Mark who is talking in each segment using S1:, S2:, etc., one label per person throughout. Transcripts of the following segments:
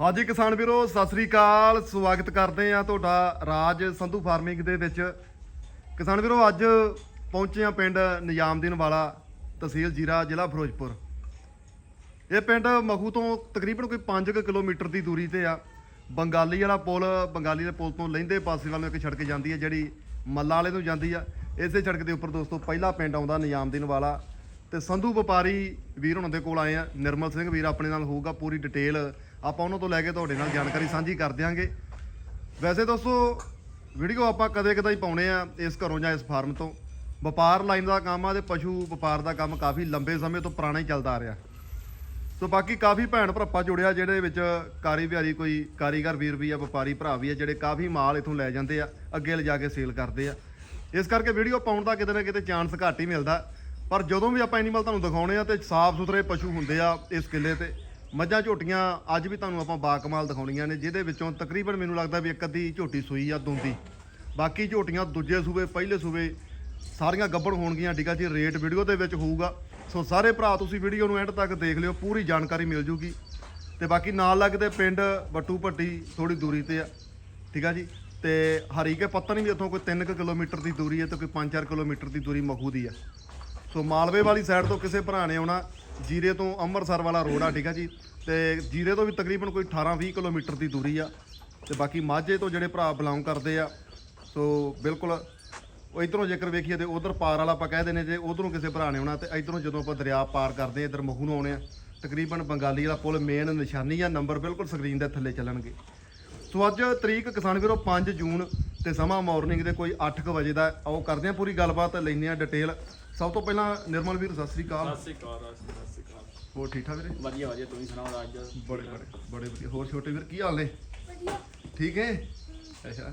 S1: ਹਾਂਜੀ ਕਿਸਾਨ ਵੀਰੋ, ਸਤਿ ਸ੍ਰੀ ਅਕਾਲ। ਸਵਾਗਤ ਕਰਦੇ ਆ ਤੁਹਾਡਾ ਰਾਜ ਸੰਧੂ ਫਾਰਮਿੰਗ ਦੇ ਵਿੱਚ। ਕਿਸਾਨ ਵੀਰੋ, ਅੱਜ ਪਹੁੰਚੇ ਆ ਪਿੰਡ ਨਿਜ਼ਾਮਦੀਨ ਵਾਲਾ ਤਹਿਸੀਲ ਜੀਰਾ, ਜ਼ਿਲ੍ਹਾ ਫਿਰੋਜ਼ਪੁਰ। ਇਹ ਪਿੰਡ ਮਖੂ ਤੋਂ ਤਕਰੀਬਨ ਕੋਈ 5 ਕਿਲੋਮੀਟਰ ਦੀ ਦੂਰੀ ਤੇ ਆ। ਬੰਗਾਲੀ ਵਾਲਾ ਪੁਲ, ਬੰਗਾਲੀ ਦੇ ਪੁਲ ਤੋਂ ਲਹਿੰਦੇ ਪਾਸੇ ਵੱਲ ਨੂੰ ਇੱਕ ਸੜਕ ਜਾਂਦੀ ਹੈ, ਜਿਹੜੀ ਮੱਲਾ ਵਾਲੇ ਨੂੰ ਜਾਂਦੀ ਆ। ਇਸੇ ਸੜਕ ਦੇ ਉੱਪਰ ਦੋਸਤੋ, ਪਹਿਲਾ ਪਿੰਡ ਆਉਂਦਾ ਨਿਜ਼ਾਮਦੀਨ ਵਾਲਾ। ਤੇ ਸੰਧੂ ਵਪਾਰੀ ਵੀਰ ਹੁਣਾਂ ਦੇ ਕੋਲ ਆਏ ਆ। ਨਿਰਮਲ ਸਿੰਘ ਵੀਰ ਆਪਣੇ ਨਾਲ ਹੋਊਗਾ ਪੂਰੀ ਡਿਟੇਲ। ਆਪਾਂ ਉਹਨਾਂ ਤੋਂ ਲੈ ਕੇ ਤੁਹਾਡੇ ਨਾਲ ਜਾਣਕਾਰੀ ਸਾਂਝੀ ਕਰ ਦਿਆਂਗੇ। ਵੈਸੇ ਦੋਸਤੋ, ਵੀਡੀਓ ਆਪਾਂ ਕਦੇ ਕਦੇ ਹੀ ਪਾਉਣੇ ਆ ਇਸ ਘਰੋਂ ਜਾਂ ਇਸ ਫਾਰਮ ਤੋਂ। ਵਪਾਰ ਲਾਈਨ ਦਾ ਕੰਮ ਆ ਤੇ ਪਸ਼ੂ ਵਪਾਰ ਦਾ ਕੰਮ ਕਾਫੀ ਲੰਬੇ ਸਮੇਂ ਤੋਂ ਪੁਰਾਣਾ ਹੀ ਚੱਲਦਾ ਆ ਰਿਹਾ। ਸੋ ਬਾਕੀ ਕਾਫੀ ਭੈਣ ਭਰਾਪਾ ਜੁੜਿਆ ਜਿਹੜੇ ਵਿੱਚ ਕਾਰੀ ਵਿਹਾਰੀ ਕੋਈ ਕਾਰੀਗਰ ਵੀਰ ਵੀ ਆ, ਵਪਾਰੀ ਭਰਾ ਵੀ ਆ, ਜਿਹੜੇ ਕਾਫੀ ਮਾਲ ਇਥੋਂ ਲੈ ਜਾਂਦੇ ਆ, ਅੱਗੇ ਲਿਜਾ ਕੇ ਸੇਲ ਕਰਦੇ ਆ। ਇਸ ਕਰਕੇ ਵੀਡੀਓ ਪਾਉਣ ਦਾ ਕਿਤੇ ਨਾ ਕਿਤੇ ਚਾਂਸ ਘੱਟ ਹੀ ਮਿਲਦਾ। ਪਰ ਜਦੋਂ ਵੀ ਆਪਾਂ ਐਨੀਮਲ ਤੁਹਾਨੂੰ ਦਿਖਾਉਣੇ ਆ ਤੇ ਸਾਫ਼ ਸੁਥਰੇ ਪਸ਼ੂ ਹੁੰਦੇ ਆ ਇਸ ਕਿੱਲੇ ਤੇ ਮੱਝਾਂ ਝੋਟੀਆਂ ਅੱਜ ਵੀ ਤੁਹਾਨੂੰ ਆਪਾਂ ਬਾਕਮਾਲ ਦਿਖਾਉਣੀਆਂ ਨੇ, ਜਿਹਦੇ ਵਿੱਚੋਂ ਤਕਰੀਬਨ ਮੈਨੂੰ ਲੱਗਦਾ ਵੀ ਇੱਕ ਅੱਧੀ ਝੋਟੀ ਸੂਈ ਆ ਦੁੰਦੀ। ਬਾਕੀ ਝੋਟੀਆਂ ਦੂਜੇ ਸੂਬੇ, ਪਹਿਲੇ ਸੂਬੇ ਸਾਰੀਆਂ ਗੱਬੜ ਹੋਣਗੀਆਂ, ਠੀਕ ਆ ਜੀ, ਰੇਟ ਵੀਡੀਓ ਦੇ ਵਿੱਚ ਹੋਊਗਾ। ਸੋ ਸਾਰੇ ਭਰਾ ਤੁਸੀਂ ਵੀਡੀਓ ਨੂੰ ਐਂਡ ਤੱਕ ਦੇਖ ਲਿਓ, ਪੂਰੀ ਜਾਣਕਾਰੀ ਮਿਲ ਜੂਗੀ। ਤੇ ਬਾਕੀ ਨਾਲ ਲੱਗਦੇ ਪਿੰਡ ਬੱਟੂ ਭੱਟੀ ਥੋੜੀ ਦੂਰੀ ਤੇ ਆ, ਠੀਕ ਆ ਜੀ। ਤੇ ਹਰੀਕੇ ਪੱਤਨ ਵੀ ਇੱਥੋਂ ਕੋਈ 3 ਕਿਲੋਮੀਟਰ ਦੀ ਦੂਰੀ ਹੈ ਤੇ ਕੋਈ 5-4 ਕਿਲੋਮੀਟਰ ਦੀ ਦੂਰੀ ਮਖੂ ਦੀ ਆ। ਸੋ ਮਾਲਵੇ ਵਾਲੀ ਸਾਈਡ ਤੋਂ ਕਿਸੇ ਭਰਾ ਨੇ ਆਉਣਾ, ਜੀਰੇ ਤੋਂ ਅੰਮ੍ਰਿਤਸਰ ਵਾਲਾ ਰੋਡ ਆ, ਠੀਕ ਆ ਜੀ। ਤੇ ਜੀਰੇ ਤੋਂ ਵੀ ਤਕਰੀਬਨ ਕੋਈ 18-20 ਕਿਲੋਮੀਟਰ ਦੀ ਦੂਰੀ ਆ। ਤੇ ਬਾਕੀ ਮਾਝੇ ਤੋਂ ਜਿਹੜੇ ਭਰਾ ਬਿਲੋਂਗ ਕਰਦੇ ਆ, ਸੋ ਬਿਲਕੁਲ ਉਹ ਇਧਰੋਂ ਜੇਕਰ ਵੇਖੀਏ ਤੇ ਉਧਰ ਪਾਰ ਵਾਲਾ ਆਪਾਂ ਕਹਿ ਦਿੰਦੇ ਜੇ ਉਧਰੋਂ ਕਿਸੇ ਭਰਾ ਨੇ ਆਉਣਾ, ਤੇ ਇਧਰੋਂ ਜਦੋਂ ਆਪਾਂ ਦਰਿਆ ਪਾਰ ਕਰਦੇ ਆ, ਇਧਰ ਮਹੂ ਨੂੰ ਆਉਣੇ ਆ, ਤਕਰੀਬਨ ਬੰਗਾਲੀ ਵਾਲਾ ਪੁਲ ਮੇਨ ਨਿਸ਼ਾਨੀ ਆ ਨੰਬਰ ਬਿਲਕੁਲ ਸਕਰੀਨ ਦੇ ਥੱਲੇ ਚੱਲਣਗੇ। ਸੋ ਅੱਜ ਤਰੀਕ ਕਿਸਾਨ ਵੀਰੋ 5 ਜੂਨ, ਤੇ ਸਮਾਂ ਮਾਰਨਿੰਗ ਦੇ ਕੋਈ 8:00 ਵਜੇ ਦਾ ਹੈ। ਆਓ ਕਰਦੇ ਆ ਪੂਰੀ ਗੱਲਬਾਤ, ਲੈਂਦੇ ਆ ਡਿਟੇਲ ਸਭ ਤੋਂ ਪਹਿਲਾਂ ਨਿਰਮਲ ਵੀਰ ਸਤਿ ਸ੍ਰੀ ਅਕਾਲ।
S2: ਸਤਿ ਸ਼੍ਰੀ ਅਕਾਲ ਰਾਜ ਸਤਿ ਸ਼੍ਰੀ ਅਕਾਲ।
S1: ਹੋਰ ਠੀਕ ਠਾਕ ਵੀਰੇ?
S2: ਵਧੀਆ ਵਧੀਆ ਤੁਸੀਂ ਸੁਣਾਓ ਰਾਜ?
S1: ਬੜੇ ਬੜੇ ਬੜੇ ਵਧੀਆ। ਹੋਰ ਛੋਟੇ ਵੀਰ ਕੀ ਹਾਲ ਨੇ? ਠੀਕ ਹੈ ਅੱਛਾ।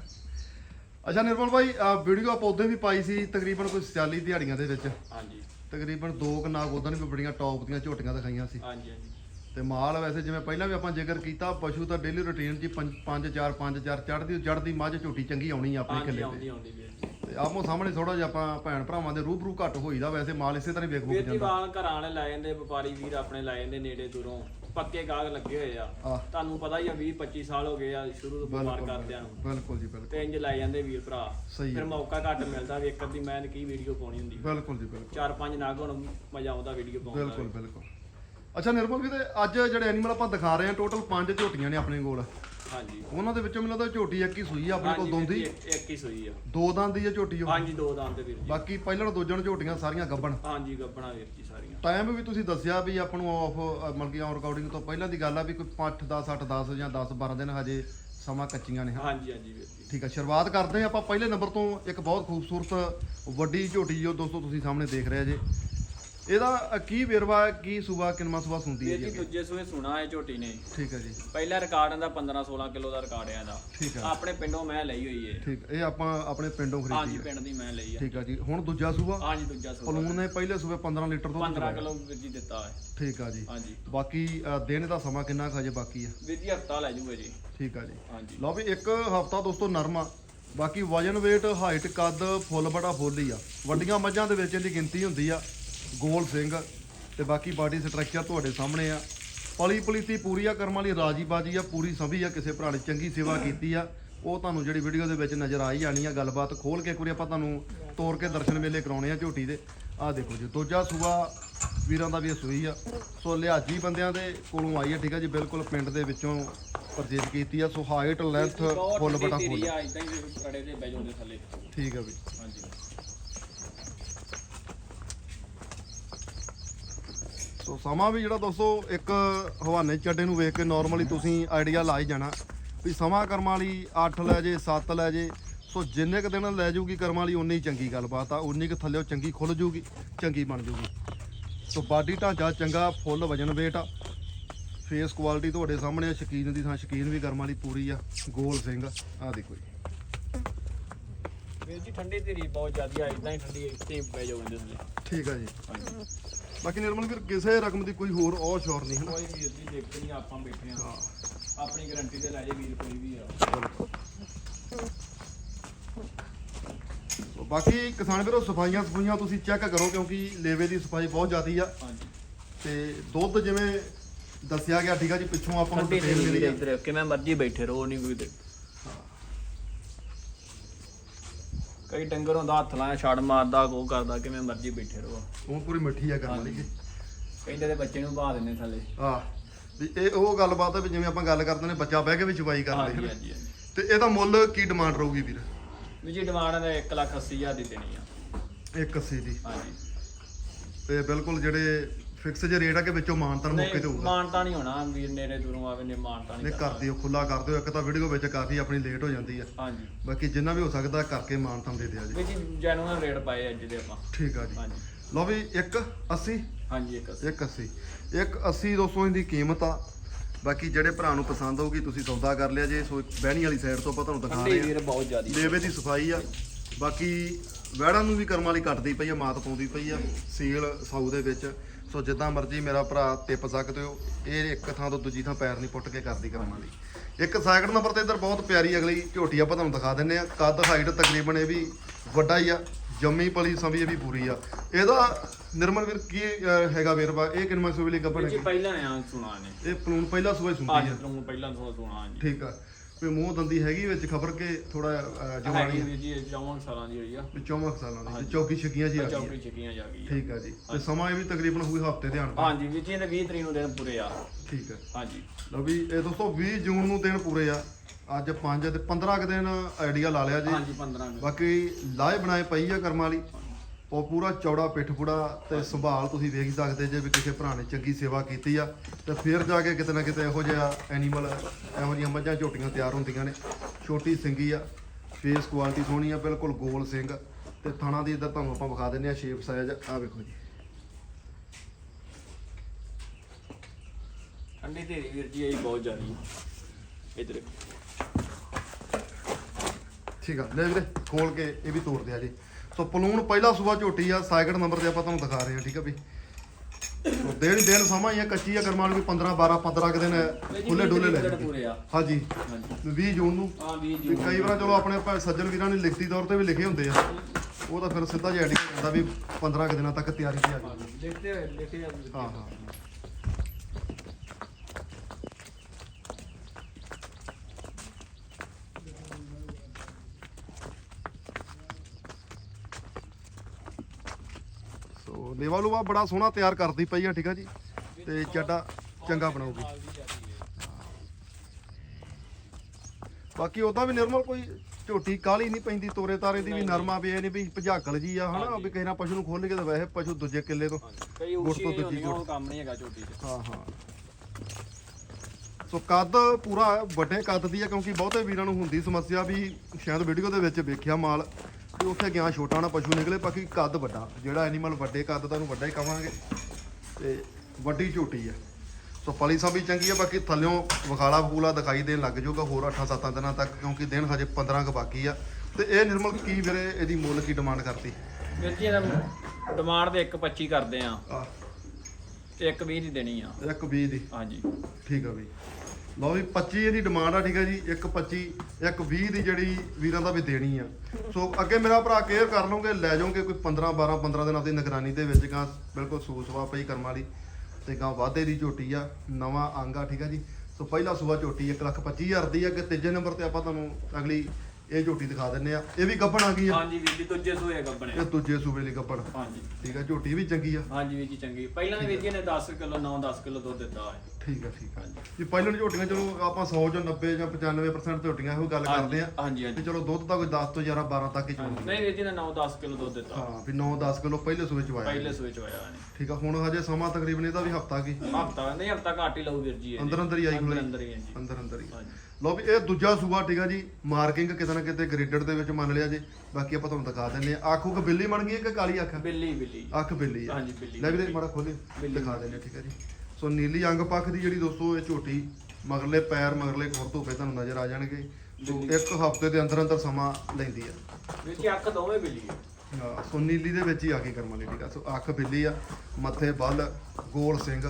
S1: ਅੱਛਾ ਨਿਰਮਲ ਭਾਈ ਵੀਡੀਓ ਆਪਾਂ ਉਦੋਂ ਵੀ ਪਾਈ ਸੀ ਤਕਰੀਬਨ ਕੋਈ 40 ਦਿਹਾੜੀਆਂ ਦੇ ਵਿੱਚ।
S2: ਹਾਂਜੀ।
S1: ਤਕਰੀਬਨ ਦੋ ਕੁ ਨਾਗ ਉਦੋਂ ਵੀ ਬੜੀਆਂ ਟੌਪ ਦੀਆਂ ਝੋਟੀਆਂ ਦਿਖਾਈਆਂ ਸੀ।
S2: ਹਾਂਜੀ ਹਾਂਜੀ।
S1: ਤੇ ਮਾਲ ਵੈਸੇ ਜਿਵੇਂ ਪਹਿਲਾਂ ਵੀ ਆਪਾਂ ਜ਼ਿਕਰ ਕੀਤਾ ਪਸ਼ੂ ਤਾਂ ਡੇਲੀ ਰੁਟੀਨ 'ਚ 5 4 5 4 ਚੜਦੀ ਚੜਦੀ ਮੱਝ ਝੋਟੀ ਚੰਗੀ ਆਉਣੀ ਆ ਆਪਣੇ
S2: ਹਾਂਜੀ
S1: ਕਿੱਲੇ
S2: ਆਉਂਦੀ
S1: ਤੇ।
S2: ਆਉਂਦੀ ਜੀ
S1: ਤੇ ਆਪੋ ਸਾਹਮਣੇ ਥੋੜਾ ਜਿਹਾ ਆਪਾਂ ਭੈਣ ਭਰਾਵਾਂ ਦੇ ਰੂਬਰੂ ਘੱਟ ਹੋਈਦਾ ਵੈਸੇ ਮਾਲ ਇਸੇ ਤਰ੍ਹਾਂ ਹੀ ਵੇਖ
S2: ਵੀਰ
S1: ਬੁੱਕ
S2: ਜੀ
S1: ਜਾਂਦਾ।
S2: ਵਾਲ ਘਰਾਂ ਵਾਲੇ ਲੈ ਜਾਂਦੇ ਵਪਾਰੀ ਵੀਰ ਆਪਣੇ ਲੈ ਜਾਂਦੇ ਨੇੜੇ ਦੂਰੋਂ। ਪੱਕੇ ਗਾਹਕ ਲੱਗੇ ਹੋਏ ਆ।
S1: ਆਹ
S2: ਤੁਹਾਨੂੰ ਪਤਾ ਹੀ ਆ 20 25 ਸਾਲ ਹੋ ਗਏ ਆ ਸ਼ੁਰੂ ਤੋਂ ਵਪਾਰ
S1: ਬਿਲਕੁਲ
S2: ਕਰਦਿਆਂ ਨੂੰ।
S1: ਬਿਲਕੁਲ ਜੀ ਬਿਲਕੁਲ।
S2: ਤੇ ਇੰਜ ਲੈ ਜਾਂਦੇ ਵੀਰ ਭਰਾ।
S1: ਸਹੀ
S2: ਫਿਰ ਮੌਕਾ ਘੱਟ ਮਿਲਦਾ ਵੀ ਇੱਕ ਅੱਧੀ ਮੈਂ ਕੀ ਵੀਡੀਓ ਪਾਉਣੀ ਹੁੰਦੀ।
S1: ਬਿਲਕੁਲ ਜੀ ਬਿਲਕੁਲ।
S2: ਚਾਰ ਪੰਜ ਨਾਗ ਹੁਣ ਮਜ਼ਾ ਆਉਂਦਾ ਵੀਡੀਓ ਪਾਉਣ ਦਾ
S1: ਬਿਲਕੁਲ ਬਿਲਕੁਲ। ਅੱਛਾ ਨਿਰਮਲ ਵੀ ਤੇ ਅੱਜ ਜਿਹੜੇ ਐਨੀਮਲ ਆਪਾਂ ਦਿਖਾ ਰਹੇ ਹਾਂ ਟੋਟਲ 5 ਝੋਟੀਆਂ ਨੇ ਆਪਣੇ ਕੋਲ।
S2: ਹਾਂਜੀ।
S1: ਉਹਨਾਂ ਦੇ ਵਿੱਚੋਂ ਮੈਨੂੰ ਲੱਗਦਾ ਝੋਟੀ ਇੱਕ ਹੀ ਸੂਈ ਆ ਆਪਣੇ ਕੋਲ
S2: ਹਾਂਜੀ ਵੀਰ
S1: ਦੋਂਦੀ
S2: ਇੱਕ ਇੱਕ ਹੀ ਸੋਈ ਆ।
S1: ਦੋ ਦੰਦ ਦੀ ਆ ਝੋਟੀ ਉਹ।
S2: ਹਾਂਜੀ ਦੋ ਦੰਦ ਤੇ ਵੀਰ ਜੀ।
S1: ਬਾਕੀ ਪਹਿਲਣ ਦੋਜਣ ਝੋਟੀਆਂ ਸਾਰੀਆਂ ਗੱਬਣ।
S2: ਹਾਂਜੀ ਗੱਬਣਾ ਵੀਰ ਜੀ ਸਾਰੀਆਂ।
S1: ਟਾਈਮ ਵੀ ਤੁਸੀਂ ਦੱਸਿਆ ਵੀ ਆਪਾਂ ਨੂੰ ਆਫ ਮਤਲਬ ਕਿ ਆਨ ਰਿਕਾਰਡਿੰਗ ਤੋਂ ਪਹਿਲਾਂ ਦੀ ਗੱਲ ਆ ਵੀ ਕੋਈ 8 10 8 10 ਜਾਂ 10 12 ਦਿਨ ਹਜੇ ਸਮਾਂ ਕੱਚੀਆਂ ਨੇ ਹਾਂ
S2: ਹਾਂਜੀ ਹਾਂਜੀ ਵੀਰ ਜੀ।
S1: ਠੀਕ ਆ ਸ਼ੁਰੂਆਤ ਕਰਦੇ ਹਾਂ ਆਪਾਂ। ਪਹਿਲੇ ਨੰਬਰ ਤੋਂ ਇੱਕ ਬਹੁਤ ਖੂਬਸੂਰਤ ਵੱਡੀ ਝੋਟੀ ਜੋ ਦੋਸਤੋ ਤੁਸੀਂ ਸਾਹਮਣੇ ਦੇਖ ਰਹੇ ਜੇ। ਇਹਦਾ ਕੀ ਵੇਰਵਾ ਹੈ, ਕੀ ਸੂਬਾ ਕਿੰਨਾ ਸੂਬਾ ਸੁਣਦੀ ਹੈ
S2: ਜੀ
S1: ਜੀ
S2: ਦੂਜੇ ਸੂਏ ਸੁਣਾ ਹੈ ਝੋਟੀ ਨੇ।
S1: ਠੀਕ ਹੈ ਜੀ।
S2: ਪਹਿਲਾ ਰਿਕਾਰਡ ਇਹਦਾ 15 16 ਕਿਲੋ ਦਾ ਰਿਕਾਰਡ ਹੈ ਇਹਦਾ
S1: ਠੀਕ ਹੈ
S2: ਆਪਣੇ ਪਿੰਡੋਂ ਮੈਂ ਲਈ ਹੋਈ ਹੈ
S1: ਠੀਕ ਇਹ ਆਪਾਂ ਆਪਣੇ ਪਿੰਡੋਂ ਖਰੀਦੀ ਹੈ
S2: ਪਿੰਡ ਦੀ ਮੈਂ ਲਈ ਆ।
S1: ਠੀਕ ਆ ਜੀ। ਹੁਣ ਦੂਜਾ ਸੂਬਾ?
S2: ਹਾਂਜੀ ਦੂਜਾ ਸੂਆ
S1: ਪਲੂਣ ਨੇ ਪਹਿਲੇ ਸੂਬੇ 15 ਲੀਟਰ ਦੁੱਧ
S2: 15
S1: ਚਵਾਇਆ
S2: ਕਿਲੋ ਵੀਰ ਜੀ ਦਿੱਤਾ ਹੈ
S1: ਠੀਕ ਆ ਜੀ।
S2: ਹਾਂਜੀ।
S1: ਬਾਕੀ ਅ, ਦਿਨ ਦਾ ਸਮਾਂ ਕਿੰਨਾ ਕੁ ਹਜੇ ਬਾਕੀ ਆ?
S2: ਵੀਰ ਜੀ ਹਫਤਾ ਲੈ ਜੂਗੇ ਜੀ।
S1: ਠੀਕ ਆ ਜੀ।
S2: ਹਾਂਜੀ।
S1: ਲਓ ਵੀ ਇੱਕ ਹਫਤਾ ਦੋਸਤੋ ਨਰਮ। ਆ ਬਾਕੀ ਵਜਨ weight ਹਾਈਟ ਕੱਦ ਫੁੱਲ ਬੜਾ ਫੁੱਲ ਹੀ ਆ। ਵੱਡੀਆਂ ਮੱਝਾਂ ਦੇ ਵਿੱਚ ਇਹਦੀ ਗਿਣਤੀ ਹੁੰਦੀ ਆ। ਗੋਲ ਸਿੰਘ ਤੇ ਬਾਕੀ ਬਾਡੀ ਸਟਰਕਚਰ ਤੁਹਾਡੇ ਸਾਹਮਣੇ ਆ। ਪਲੀ ਪਲੀਤੀ ਪੂਰੀ ਆ ਕਰਮ ਵਾਲੀ ਰਾਜੀ ਬਾਜੀ ਆ ਪੂਰੀ ਸਭੀ ਆ ਕਿਸੇ ਭਰਾ ਨੇ ਚੰਗੀ ਸੇਵਾ ਕੀਤੀ ਆ। ਉਹ ਤੁਹਾਨੂੰ ਜਿਹੜੀ ਵੀਡੀਓ ਦੇ ਵਿੱਚ ਨਜ਼ਰ ਆ ਹੀ ਜਾਣੀ ਆ ਗੱਲਬਾਤ ਖੋਲ ਕੇ ਵਾਰੀ ਆਪਾਂ ਤੁਹਾਨੂੰ ਤੋੜ ਕੇ ਦਰਸ਼ਨ ਮੇਲੇ ਕਰਾਉਣੇ ਆ ਝੋਟੀ ਦੇ। ਆਹ ਦੇਖੋ ਜੀ ਦੂਜਾ ਸੂਆ ਵੀਰਾਂ ਦਾ ਵੀ ਸੂਈ ਆ। ਸੋ ਲਿਹਾਜੀ ਬੰਦਿਆਂ ਦੇ ਕੋਲੋਂ ਆਈ ਆ ਠੀਕ ਆ ਜੀ ਬਿਲਕੁਲ ਪਿੰਡ ਦੇ ਵਿੱਚੋਂ ਪਰਚੇਜ ਕੀਤੀ ਆ। ਸੋ ਹਾਈਟ ਲੈਂਥ ਫੁੱਲ ਬਟਾ ਫੁੱਲ। ਠੀਕ ਆ ਵੀ।
S2: ਹਾਂਜੀ।
S1: ਸੋ ਸਮਾਂ ਵੀ ਜਿਹੜਾ ਦੋਸਤੋ ਇੱਕ ਹਵਾਨੇ ਚੱਡੇ ਨੂੰ ਵੇਖ ਕੇ ਨਾਰਮਲੀ ਤੁਸੀਂ ਆਈਡੀਆ ਲਾ ਹੀ ਜਾਣਾ ਵੀ ਸਮਾਂ ਕਰਮਾਂ ਵਾਲੀ 8 ਲੈ ਜੇ 7 ਲੈ ਜੇ। ਸੋ ਜਿੰਨੇ ਕ ਦਿਨ ਲੈ ਜੂਗੀ ਕਰਮਾਂ ਵਾਲੀ ਉਨੀ ਚੰਗੀ ਗੱਲਬਾਤ ਆ। ਉਨੀ ਕ ਥੱਲੇ ਚੰਗੀ ਖੁੱਲ ਜੂਗੀ ਚੰਗੀ ਬਣ ਜੂਗੀ। ਸੋ ਬਾਡੀ ਢਾਂਚਾ ਚੰਗਾ ਫੁੱਲ ਵਜਨ weight ਆ। ਫੇਸ ਕੁਆਲਿਟੀ ਤੁਹਾਡੇ ਸਾਹਮਣੇ ਆ ਸ਼ਕੀਨ ਦੀ ਥਾਂ ਸ਼ਕੀਨ ਵੀ ਕਰਮਾਂ ਵਾਲੀ ਪੂਰੀ ਆ। ਗੋਲ ਸਿੰਘ ਆ ਦੇਖੋ ਜੀ।
S2: ਵੀਰ ਜੀ ਠੰਡੀ ਧੀਰੀ ਬਹੁਤ ਜ਼ਿਆਦੀ ਆ ਇਦਾਂ ਹੀ ਠੰਡੀ ਇੱਥੇ ਬੈ ਜਾਂਦੇ ਥੱਲੇ
S1: ਠੀਕ ਆ ਜੀ। ਬਾਕੀ ਨਿਰਮਲ ਵੀਰ ਕਿਸੇ ਰਕਮ ਦੀ ਕੋਈ ਹੋਰ ਔ ਸ਼ੋਰ ਨਹੀਂ ਹਨਾ।
S2: ਕੋਈ ਵੀਰ ਜੀ ਦੇਖਦੇ ਨਹੀਂ ਆਪਾਂ ਬੈਠੇ ਆ
S1: ਹਾਂ।
S2: ਆਪਣੀ ਗਾਰੰਟੀ ਤੇ ਲੈ ਜੇ ਵੀਰ ਕੋਈ ਵੀ ਆ।
S1: ਸੋ ਬਾਕੀ ਕਿਸਾਨ ਵੀਰੋ ਸਫਾਈਆਂ ਸਫਾਈਆਂ ਤੁਸੀਂ ਚੈੱਕ ਕਰੋ ਕਿਉਂਕਿ ਲੇਵੇ ਦੀ ਸਫ਼ਾਈ ਬਹੁਤ ਜ਼ਿਆਦੀ ਆ।
S2: ਹਾਂਜੀ।
S1: ਤੇ ਦੁੱਧ ਜਿਵੇਂ ਦੱਸਿਆ ਗਿਆ ਠੀਕ ਆ ਜੀ ਪਿੱਛੋਂ ਆਪਾਂ ਨੂੰ ਡਿਟੇਲ ਮਿਲੀ ਆ।
S2: ਕਿਵੇਂ ਮਰਜ਼ੀ ਬੈਠੇ ਰਹੋ ਨਹੀਂ ਕੋਈ ਕਈ ਡੰਗਰੋਂ ਦਾ ਹੱਥ ਲਾਇਆ ਛੜ ਮਾਰਦਾ ਕੋ ਕਰਦਾ ਕਿਵੇਂ ਮਰਜ਼ੀ ਬੈਠੇ ਰਹੋ।
S1: ਉਹ ਪੂਰੀ ਮਿੱਠੀ ਆ ਕਰਨ ਜੀ
S2: ਕਹਿੰਦੇ ਤੇ ਬੱਚੇ ਨੂੰ ਪਾ ਦਿੰਦੇ ਥੱਲੇ।
S1: ਆ ਵੀ ਇਹ ਉਹ ਗੱਲਬਾਤ ਹੈ ਵੀ ਜਿਵੇਂ ਆਪਾਂ ਗੱਲ ਕਰਦੇ ਨੇ ਬੱਚਾ ਬਹਿ ਕੇ ਵੀ ਚਵਾਈ ਕਰਦੇ ਨੇ
S2: ਹਾਂਜੀ ਹਾਂਜੀ।
S1: ਤੇ ਇਹਦਾ ਮੁੱਲ ਕੀ ਡਿਮਾਂਡ ਰਹੂਗੀ ਵੀਰ?
S2: ਵੀ ਜੀ ਡਿਮਾਂਡ ਨੇ 1 ਲੱਖ 80 ਹਜ਼ਾਰ ਦੀ ਦੇਣੀ ਆ।
S1: 180 ਦੀ।
S2: ਹਾਂਜੀ।
S1: ਤੇ ਬਿਲਕੁਲ ਜਿਹੜੇ ਫਿਕਸ ਜੇ ਰੇਟ ਆ ਕਿ ਵਿੱਚੋਂ ਮਾਨਤਨ ਮੌਕੇ ਤੇ
S2: ਨਹੀਂ
S1: ਹੋਊਗਾ।
S2: ਮਾਨਤਾ ਨਹੀਂ ਹੋਣਾ ਵੀਰ ਨੇੜੇ ਦੂਰੋਂ ਆਵੇ ਨੇ ਮਾਨਤਾ
S1: ਨੇ
S2: ਨਹੀਂ
S1: ਕਰ ਦਿਓ ਖੁੱਲਾ ਕਰ ਦਿਓ। ਇੱਕ ਤਾਂ ਵੀਡੀਓ ਵਿੱਚ ਕਾਫੀ ਆਪਣੀ ਲੇਟ ਹੋ ਜਾਂਦੀ ਆ।
S2: ਹਾਂਜੀ।
S1: ਬਾਕੀ ਜਿੰਨਾ ਵੀ ਹੋ ਸਕਦਾ ਕਰਕੇ ਮਾਨਤਨ ਦੇ ਦਿਆ ਜੀ।
S2: ਵੀ ਜੀ ਜੈਨੂਅਲ ਰੇਟ ਪਾਏ ਅੱਜ ਦੇ ਆਪਾਂ।
S1: ਠੀਕ ਆ ਜੀ।
S2: ਹਾਂਜੀ।
S1: ਲਓ ਵੀ 180
S2: ਹਾਂਜੀ ਇੱਕ
S1: 180 180 200 ਦੀ ਕੀਮਤ ਆ। ਬਾਕੀ ਜਿਹੜੇ ਭਰਾ ਨੂੰ ਪਸੰਦ ਹੋਊਗੀ ਤੁਸੀਂ ਸੌਦਾ ਕਰ ਲਿਆ ਜੇ। ਸੋ ਬਹਿਣੀ ਵਾਲੀ ਸਾਈਡ ਤੋਂ ਆਪਾਂ ਤੁਹਾਨੂੰ ਦਿਖਾ ਰਹੇ
S2: ਵੀਰ ਬਹੁਤ ਜ਼ਿਆਦੀ
S1: ਲੇਵੇ ਦੀ ਸਫ਼ਾਈ ਆ। ਬਾਕੀ ਵਹਿੜਾਂ ਨੂੰ ਵੀ ਕਰਮ ਵਾਲੀ ਕੱਟਦੀ ਪਈ ਆ ਮਾਤ ਪਾਉਂਦੀ ਪਈ ਆ। ਸੀਲ ਸਾਊ ਦੇ ਵਿੱਚ। ਸੋ ਜਿੱਦਾਂ ਮਰਜ਼ੀ ਮੇਰਾ ਭਰਾ ਟਿੱਪ ਸਕਦੇ ਹੋ ਇਹ ਇੱਕ ਥਾਂ ਤੋਂ ਦੂਜੀ ਥਾਂ ਪੈਰ ਨਹੀਂ ਪੁੱਟ ਕੇ ਕਰਦੀ ਕਰਮ ਵਾਲੀ। ਇੱਕ ਸੈਕਿੰਡ ਨੰਬਰ ਤੇ ਇੱਧਰ ਬਹੁਤ ਪਿਆਰੀ ਅਗਲੀ ਝੋਟੀ ਆਪਾਂ ਤੁਹਾਨੂੰ ਦਿਖਾ ਦਿੰਨੇ ਆ ਕੱਦ ਹਾਈਟ ਤਕਰੀਬਨ ਇਹ ਵੀ ਵੱਡਾ ਹੀ ਆ ਜੰਮੀ ਪਲੀ ਸੰਭੀ ਇਹ ਵੀ ਪੂਰੀ ਆ। ਇਹਦਾ ਨਿਰਮਲ ਵੀਰ ਕੀ ਹੈਗਾ ਵੀਰਵਾ ਇਹ ਕਿੰਨਾ ਸੂਬੇ ਲਈ ਗੱਭਣ
S2: ਵੀਰ ਜੀ
S1: ਹੈ
S2: ਪਹਿਲਾਂ ਆ ਸੁਣਾ ਨੇ।
S1: ਇਹ ਪਲੂਨ ਪਹਿਲਾ ਸੂਬੇ ਸੁਣਦੀ ਆ।
S2: ਤੋਂ ਪਹਿਲਾਂ ਸੁਣਾ ਜੀ।
S1: ਠੀਕ ਆ। ਵੀ ਮੂੰਹ ਦੰਦੀ ਹੈਗੀ ਵਿੱਚ ਖਬਰ ਕੇ ਥੋੜਾ ਜਵਾਨੀ
S2: ਵੀਰ ਜੀ 54 ਸਾਲਾਂ ਦੀ ਹੋਈ ਆ।
S1: ਵੀ 24 ਸਾਲਾਂ ਦੀ। ਚੌਕੀ ਛਕੀਆਂ ਜੀ ਆ ਗਈ
S2: ਚੌਕੀ ਛਕੀਆਂ ਜਾ ਗਈ ਆ।
S1: ਠੀਕ ਆ ਜੀ। ਤੇ ਸਮਾਂ ਇਹ ਵੀ ਤਕਰੀਬਨ ਹੋਈ ਹਫ਼ਤੇ ਦੇ ਆਣ
S2: ਹਾਂਜੀ ਜੀ ਇਹਦੇ 20 ਤਰੀਕ ਨੂੰ ਦਿਨ ਪੂਰੇ ਆ।
S1: ਠੀਕ ਆ।
S2: ਹਾਂਜੀ।
S1: ਲਓ ਵੀ ਇਹ ਦੋਸਤੋ 20 ਜੂਨ ਨੂੰ ਦਿਨ ਪੂਰੇ ਆ। ਅੱਜ 5 ਤੇ 15 ਕੁ ਦਿਨ ਆਈਡੀਆ ਲਾ ਲਿਆ ਜੀ।
S2: ਹਾਂਜੀ 15 ਨੂੰ
S1: ਬਾਕੀ ਲਾਏ ਬਣਾਏ ਪਈ ਆ ਕਰਮਾਂ ਵਾਲੀ। ਉਹ ਪੂਰਾ ਚੌੜਾ ਪਿੱਠ ਪੂੜਾ ਤੇ ਸੰਭਾਲ ਤੁਸੀਂ ਵੇਖ ਸਕਦੇ ਜੇ ਵੀ ਕਿਸੇ ਭਰਾ ਨੇ ਚੰਗੀ ਸੇਵਾ ਕੀਤੀ ਆ ਤੇ ਫਿਰ ਜਾ ਕੇ ਕਿਤੇ ਨਾ ਕਿਤੇ ਇਹੋ ਜਿਹਾ ਐਨੀਮਲ ਇਹੋ ਜਿਹੀਆਂ ਮੱਝਾਂ ਝੋਟੀਆਂ ਤਿਆਰ ਹੁੰਦੀਆਂ ਨੇ। ਛੋਟੀ ਸਿੰਗੀ ਆ ਫੇਸ ਕੁਆਲਿਟੀ ਸੋਹਣੀ ਆ ਬਿਲਕੁਲ ਗੋਲ ਸਿੰਘ ਤੇ ਥਣਾ ਦੀ ਇੱਧਰ ਤੁਹਾਨੂੰ ਆਪਾਂ ਵਿਖਾ ਦਿੰਨੇ ਆ ਸ਼ੇਪ ਸਾਈਜ਼ ਆ ਵੇਖੋ ਜੀ।
S2: ਠੰਡੀ ਤੇਰੀ ਵੀਰ ਜੀ ਇਹ ਬਹੁਤ ਜ਼ਿਆਦੀ ਇਧਰ।
S1: ਠੀਕ ਆ ਲੈ ਵੀਰੇ ਖੋਲ ਕੇ ਇਹ ਵੀ ਤੋੜ ਦਿਆ ਜੀ। ਸੋ ਪਲੂਣ ਪਹਿਲਾ ਸੂਆ ਝੋਟੀ ਆ ਸਾਈਕਲ ਨੰਬਰ ਤੇ ਆਪਾਂ ਤੁਹਾਨੂੰ ਦਿਖਾ ਰਹੇ ਹਾਂ ਠੀਕ ਆ ਵੀ? ਸੋ ਦੇਣ ਦੇਣ ਸਮਾਂ ਹੀ ਆ ਕੱਚੀ ਆ ਕਰਮਾਨ ਵੀ 15 12 15 ਕੁ ਦਿਨ ਖੁੱਲੇ ਡੁੱਲੇ ਲੈ।
S2: ਪੂਰੇ ਆ।
S1: ਹਾਂਜੀ
S2: ਹਾਂਜੀ।
S1: 20 ਜੂਨ ਨੂੰ।
S2: 20
S1: ਵੀ
S2: ਜੀ
S1: ਕਈ ਵਾਰ ਚਲੋ ਆਪਣੇ ਆਪਾਂ ਸੱਜਣ ਵੀਰਾਂ ਨੇ ਲਿਖਤੀ ਤੌਰ ਤੇ ਵੀ ਲਿਖੇ ਹੁੰਦੇ ਆ। ਉਹ ਤਾਂ ਫਿਰ ਸਿੱਧਾ ਜਿਹਾ ਐਡਿਟ ਹੁੰਦਾ ਵੀ 15 ਕੁ ਦਿਨਾਂ ਤੱਕ ਤਿਆਰੀ ਤੇ ਆ ਜਾਊ
S2: ਦੇਖਦੇ ਹੋਏ ਜਾ
S1: ਹਾਂ ਹਾਂ ਸੋ ਲੇਵਾ ਲੂਵਾ ਬੜਾ ਸੋਹਣਾ ਤਿਆਰ ਕਰਦੀ ਪਈ ਆ ਠੀਕ ਆ ਜੀ? ਤੇ ਚੱਡਾ ਚੰਗਾ ਬਣਾਉਗੀ ਬਾਕੀ ਉਹਦਾ ਵੀ ਨਿਰਮਲ ਕੋਈ ਝੋਟੀ ਕਾਲੀ ਨਹੀਂ ਪੈਂਦੀ ਤੋਰੇ ਤਾਰੇ ਦੀ ਵੀ ਨਰਮਾ ਵੀ ਇਹ ਨਹੀਂ ਵੀ ਭਜਾਕਲ ਜੀ ਆ ਹਨਾ? ਵੀ ਕਿਸੇ ਨਾਲ ਪਸ਼ੂ ਨੂੰ ਖੋਲ ਕੇ ਤਾਂ ਵੈਸੇ ਪਸ਼ੂ ਦੂਜੇ ਕਿੱਲੇ ਤੋਂ
S2: ਕਈ
S1: ਤੋਂ ਦੂਜੀ
S2: ਉਹ ਕੰਮ ਨਹੀਂ ਹੈਗਾ ਛੋਟੀ ਚ।
S1: ਹਾਂ ਹਾਂ। ਸੋ ਕੱਦ ਪੂਰਾ ਵੱਡੇ ਕੱਦ ਦੀ ਆ ਕਿਉਂਕਿ ਬਹੁਤੇ ਵੀਰਾਂ ਨੂੰ ਹੁੰਦੀ ਸਮੱਸਿਆ ਵੀ ਸ਼ਾਇਦ ਵੀਡੀਓ ਦੇ ਵਿੱਚ ਵੇਖਿਆ ਮਾਲ। ਕਿ ਉੱਥੇ ਗਿਆ ਛੋਟਾ ਨਾ ਪਸ਼ੂ ਨਿਕਲੇ ਬਾਕੀ ਕੱਦ ਵੱਡਾ। ਜਿਹੜਾ ਐਨੀਮਲ ਵੱਡੇ ਕੱਦ ਦਾ ਨੂੰ ਵੱਡਾ ਹੀ ਕਵਾਂਗੇ। ਤੇ ਵੱਡੀ ਝੋਟੀ ਆ। ਸੋ ਪਲੀ ਸਾਂ ਵੀ ਚੰਗੀ ਆ ਬਾਕੀ ਥੱਲਿਓਂ ਵਿਖਾਲਾ ਬੂਲਾ ਦਿਖਾਈ ਦੇਣ ਲੱਗ ਜਾਊਗਾ ਹੋਰ 8-7 ਦਿਨਾਂ ਤੱਕ ਕਿਉਂਕਿ ਦਿਨ ਹਜੇ 15 ਕੁ ਬਾਕੀ ਆ। ਤੇ ਇਹ ਨਿਰਮਲ ਕੀ ਵੀਰੇ ਇਹਦੀ ਮੁੱਲ ਕੀ ਡਿਮਾਂਡ ਕਰਤੀ
S2: ਵੀਰ ਜੀ ਇਹਦਾ ਡਿਮਾਂਡ ਤੇ 1.25 ਕਰਦੇ ਆ। ਤੇ 1.20 ਦੀ ਦੇਣੀ ਆ।
S1: ਇੱਕ 20 ਦੀ।
S2: ਹਾਂਜੀ।
S1: ਠੀਕ ਆ ਬਈ। ਲਓ ਵੀ 25 ਇਹਦੀ ਡਿਮਾਂਡ ਆ, ਠੀਕ ਆ ਜੀ, ਇੱਕ 25 ਇੱਕ 20 ਦੀ ਜਿਹੜੀ ਵੀਰਾਂ ਦਾ ਵੀ ਦੇਣੀ ਆ। ਸੋ ਅੱਗੇ ਮੇਰਾ ਭਰਾ ਕੇਅਰ ਕਰ ਲਓਗੇ, ਲੈ ਜਾਓਗੇ ਕੋਈ 15 12 15 ਦਿਨਾਂ ਦੀ ਨਿਗਰਾਨੀ ਦੇ ਵਿੱਚ ਗਾਂ ਬਿਲਕੁਲ ਸੂਸਵਾ ਪਈ ਕਰਮ ਵਾਲੀ। ਤੇ ਗਾਂ ਵਾਧੇ ਦੀ ਝੋਟੀ ਆ, ਨਵਾਂ ਅੰਗ ਆ, ਠੀਕ ਆ ਜੀ। ਸੋ ਪਹਿਲਾ ਸੂਆ ਝੋਟੀ 1 ਲੱਖ 25 ਹਜ਼ਾਰ ਦੀ ਆ ਕਿ ਤੀਜੇ ਨੰਬਰ ਤੇ ਆਪਾਂ ਤੁਹਾਨੂੰ ਅਗਲੀ ਇਹ ਝੋਟੀ ਦਿਖਾ ਦਿੰਨੇ ਆ। ਇਹ ਵੀ ਗੱਭਣ ਆ ਗਈ ਆ।
S2: ਹਾਂਜੀ ਵੀਰ ਜੀ ਦੂਜੇ ਸੋਏ ਗੱਬਣੇ
S1: ਇਹ ਦੂਜੇ ਸੂਬੇ ਲਈ ਗੱਭਣ
S2: ਹਾਂਜੀ।
S1: ਠੀਕ ਆ ਝੋਟੀ ਵੀ ਚੰਗੀ ਆ।
S2: ਹਾਂਜੀ ਵੀਰ ਜੀ ਚੰਗੀ। ਪਹਿਲਾਂ ਦੇ ਵੀਰ ਜੀ ਨੇ 10 ਕਿਲੋ 9 10 ਕਿਲੋ ਦੁੱਧ ਦਿੱਤਾ ਹੈ
S1: ਠੀਕ ਆ ਠੀਕ ਆ। ਜੀ ਪਹਿਲਾਂ ਦੀ ਝੋਟੀਆਂ ਚਲੋ ਆਪਾਂ 100 ਚੋਂ 90 ਜਾਂ 95% ਝੋਟੀਆਂ ਇਹੋ ਗੱਲ ਕਰਦੇ ਆ।
S2: ਹਾਂਜੀ
S1: ਤੇ
S2: ਹਾਂਜੀ
S1: ਚਲੋ ਦੁੱਧ ਤਾਂ ਕੋਈ 10 ਤੋਂ 11 12 ਤੱਕ ਹੀ ਚੋਂਦੀ
S2: ਨਹੀਂ ਵੀਰ ਜੀ ਨੇ 9 10 ਕਿਲੋ ਦੁੱਧ ਦਿੱਤਾ।
S1: ਹਾਂ ਵੀ 9 10 ਕਿਲੋ ਪਹਿਲੇ ਸੂਏ ਚ ਆਇਆ।
S2: ਪਹਿਲੇ ਸੋਏ ਚ ਹੋਇਆ ਨੇ
S1: ਠੀਕ ਆ ਹੁਣ ਹਜੇ ਸਮਾਂ ਤਕਰੀਬਨ ਇਹਦਾ ਵੀ ਹਫਤਾ ਕੀ।
S2: ਹਫਤਾ ਨਹੀਂ ਹਫਤਾ ਘੱਟ ਹੀ ਲਊ ਵੀਰ ਜੀ।
S1: ਅੰਦਰ ਅੰਦਰ ਹੀ ਆਈ
S2: ਅੰਦਰ
S1: ਖਲੋਈ।
S2: ਅੰਦਰ ਹੀ ਹੈ ਜੀ।
S1: ਅੰਦਰ ਅੰਦਰ ਹੀ।
S2: ਹਾਂਜੀ।
S1: ਲਓ ਵੀ ਇਹ ਦੂਜਾ ਸੂਆ ਠੀਕ ਆ ਜੀ ਮਾਰਕਿੰਗ ਕਿਤੇ ਨਾ ਕਿਤੇ ਗ੍ਰੇਡਡ ਦੇ ਵਿੱਚ ਮੰਨ ਲਿਆ ਜੀ। ਬਾਕੀ ਆਪਾਂ ਤੁਹਾਨੂੰ ਦਿਖਾ ਦਿੰਨੇ ਆ ਅੱਖ ਉਕ ਬਿੱਲੀ ਬਣ ਗਈ ਹੈ ਕਿ ਕਾਲੀ ਅੱਖ
S2: ਬਿੱਲੀ ਬਿੱਲੀ
S1: ਅੱਖ ਬਿੱਲੀ ਆ
S2: ਹਾਂਜੀ ਬਿੱਲੀ
S1: ਲੈ ਵੀਰੇ ਮਾੜਾ ਖੋਲੇ। ਦਿਖਾ ਦਿੰਨੇ ਠੀਕ ਆ ਜੀ। ਸੋ ਨੀਲੀ ਅੰਗ ਪੱਖ ਦੀ ਜਿਹੜੀ ਦੋਸਤੋ ਇਹ ਝੋਟੀ ਮਗਰਲੇ ਪੈਰ ਮਗਰਲੇ ਖੁਰ ਤੋਂ ਤੁਹਾਨੂੰ ਨਜ਼ਰ ਆ ਜਾਣਗੇ। ਸੋ ਇੱਕ ਹਫ਼ਤੇ ਦੇ ਅੰਦਰ ਅੰਦਰ ਸਮਾਂ ਲੈਂਦੀ ਆ।
S2: ਵੀਰ ਜੀ ਅੱਖ ਦੋਵੇਂ ਬਿੱਲੀ ਹੈ
S1: ਹਾਂ, ਸੋ ਨੀਲੀ ਦੇ ਵਿੱਚ ਹੀ ਆ ਕੇ ਕਰਮ ਵਾਲੀ ਠੀਕ ਆ ਸੋ ਅੱਖ ਬਿੱਲੀ ਆ ਮੱਥੇ ਬੱਲ ਗੋਲ ਸਿੰਘ।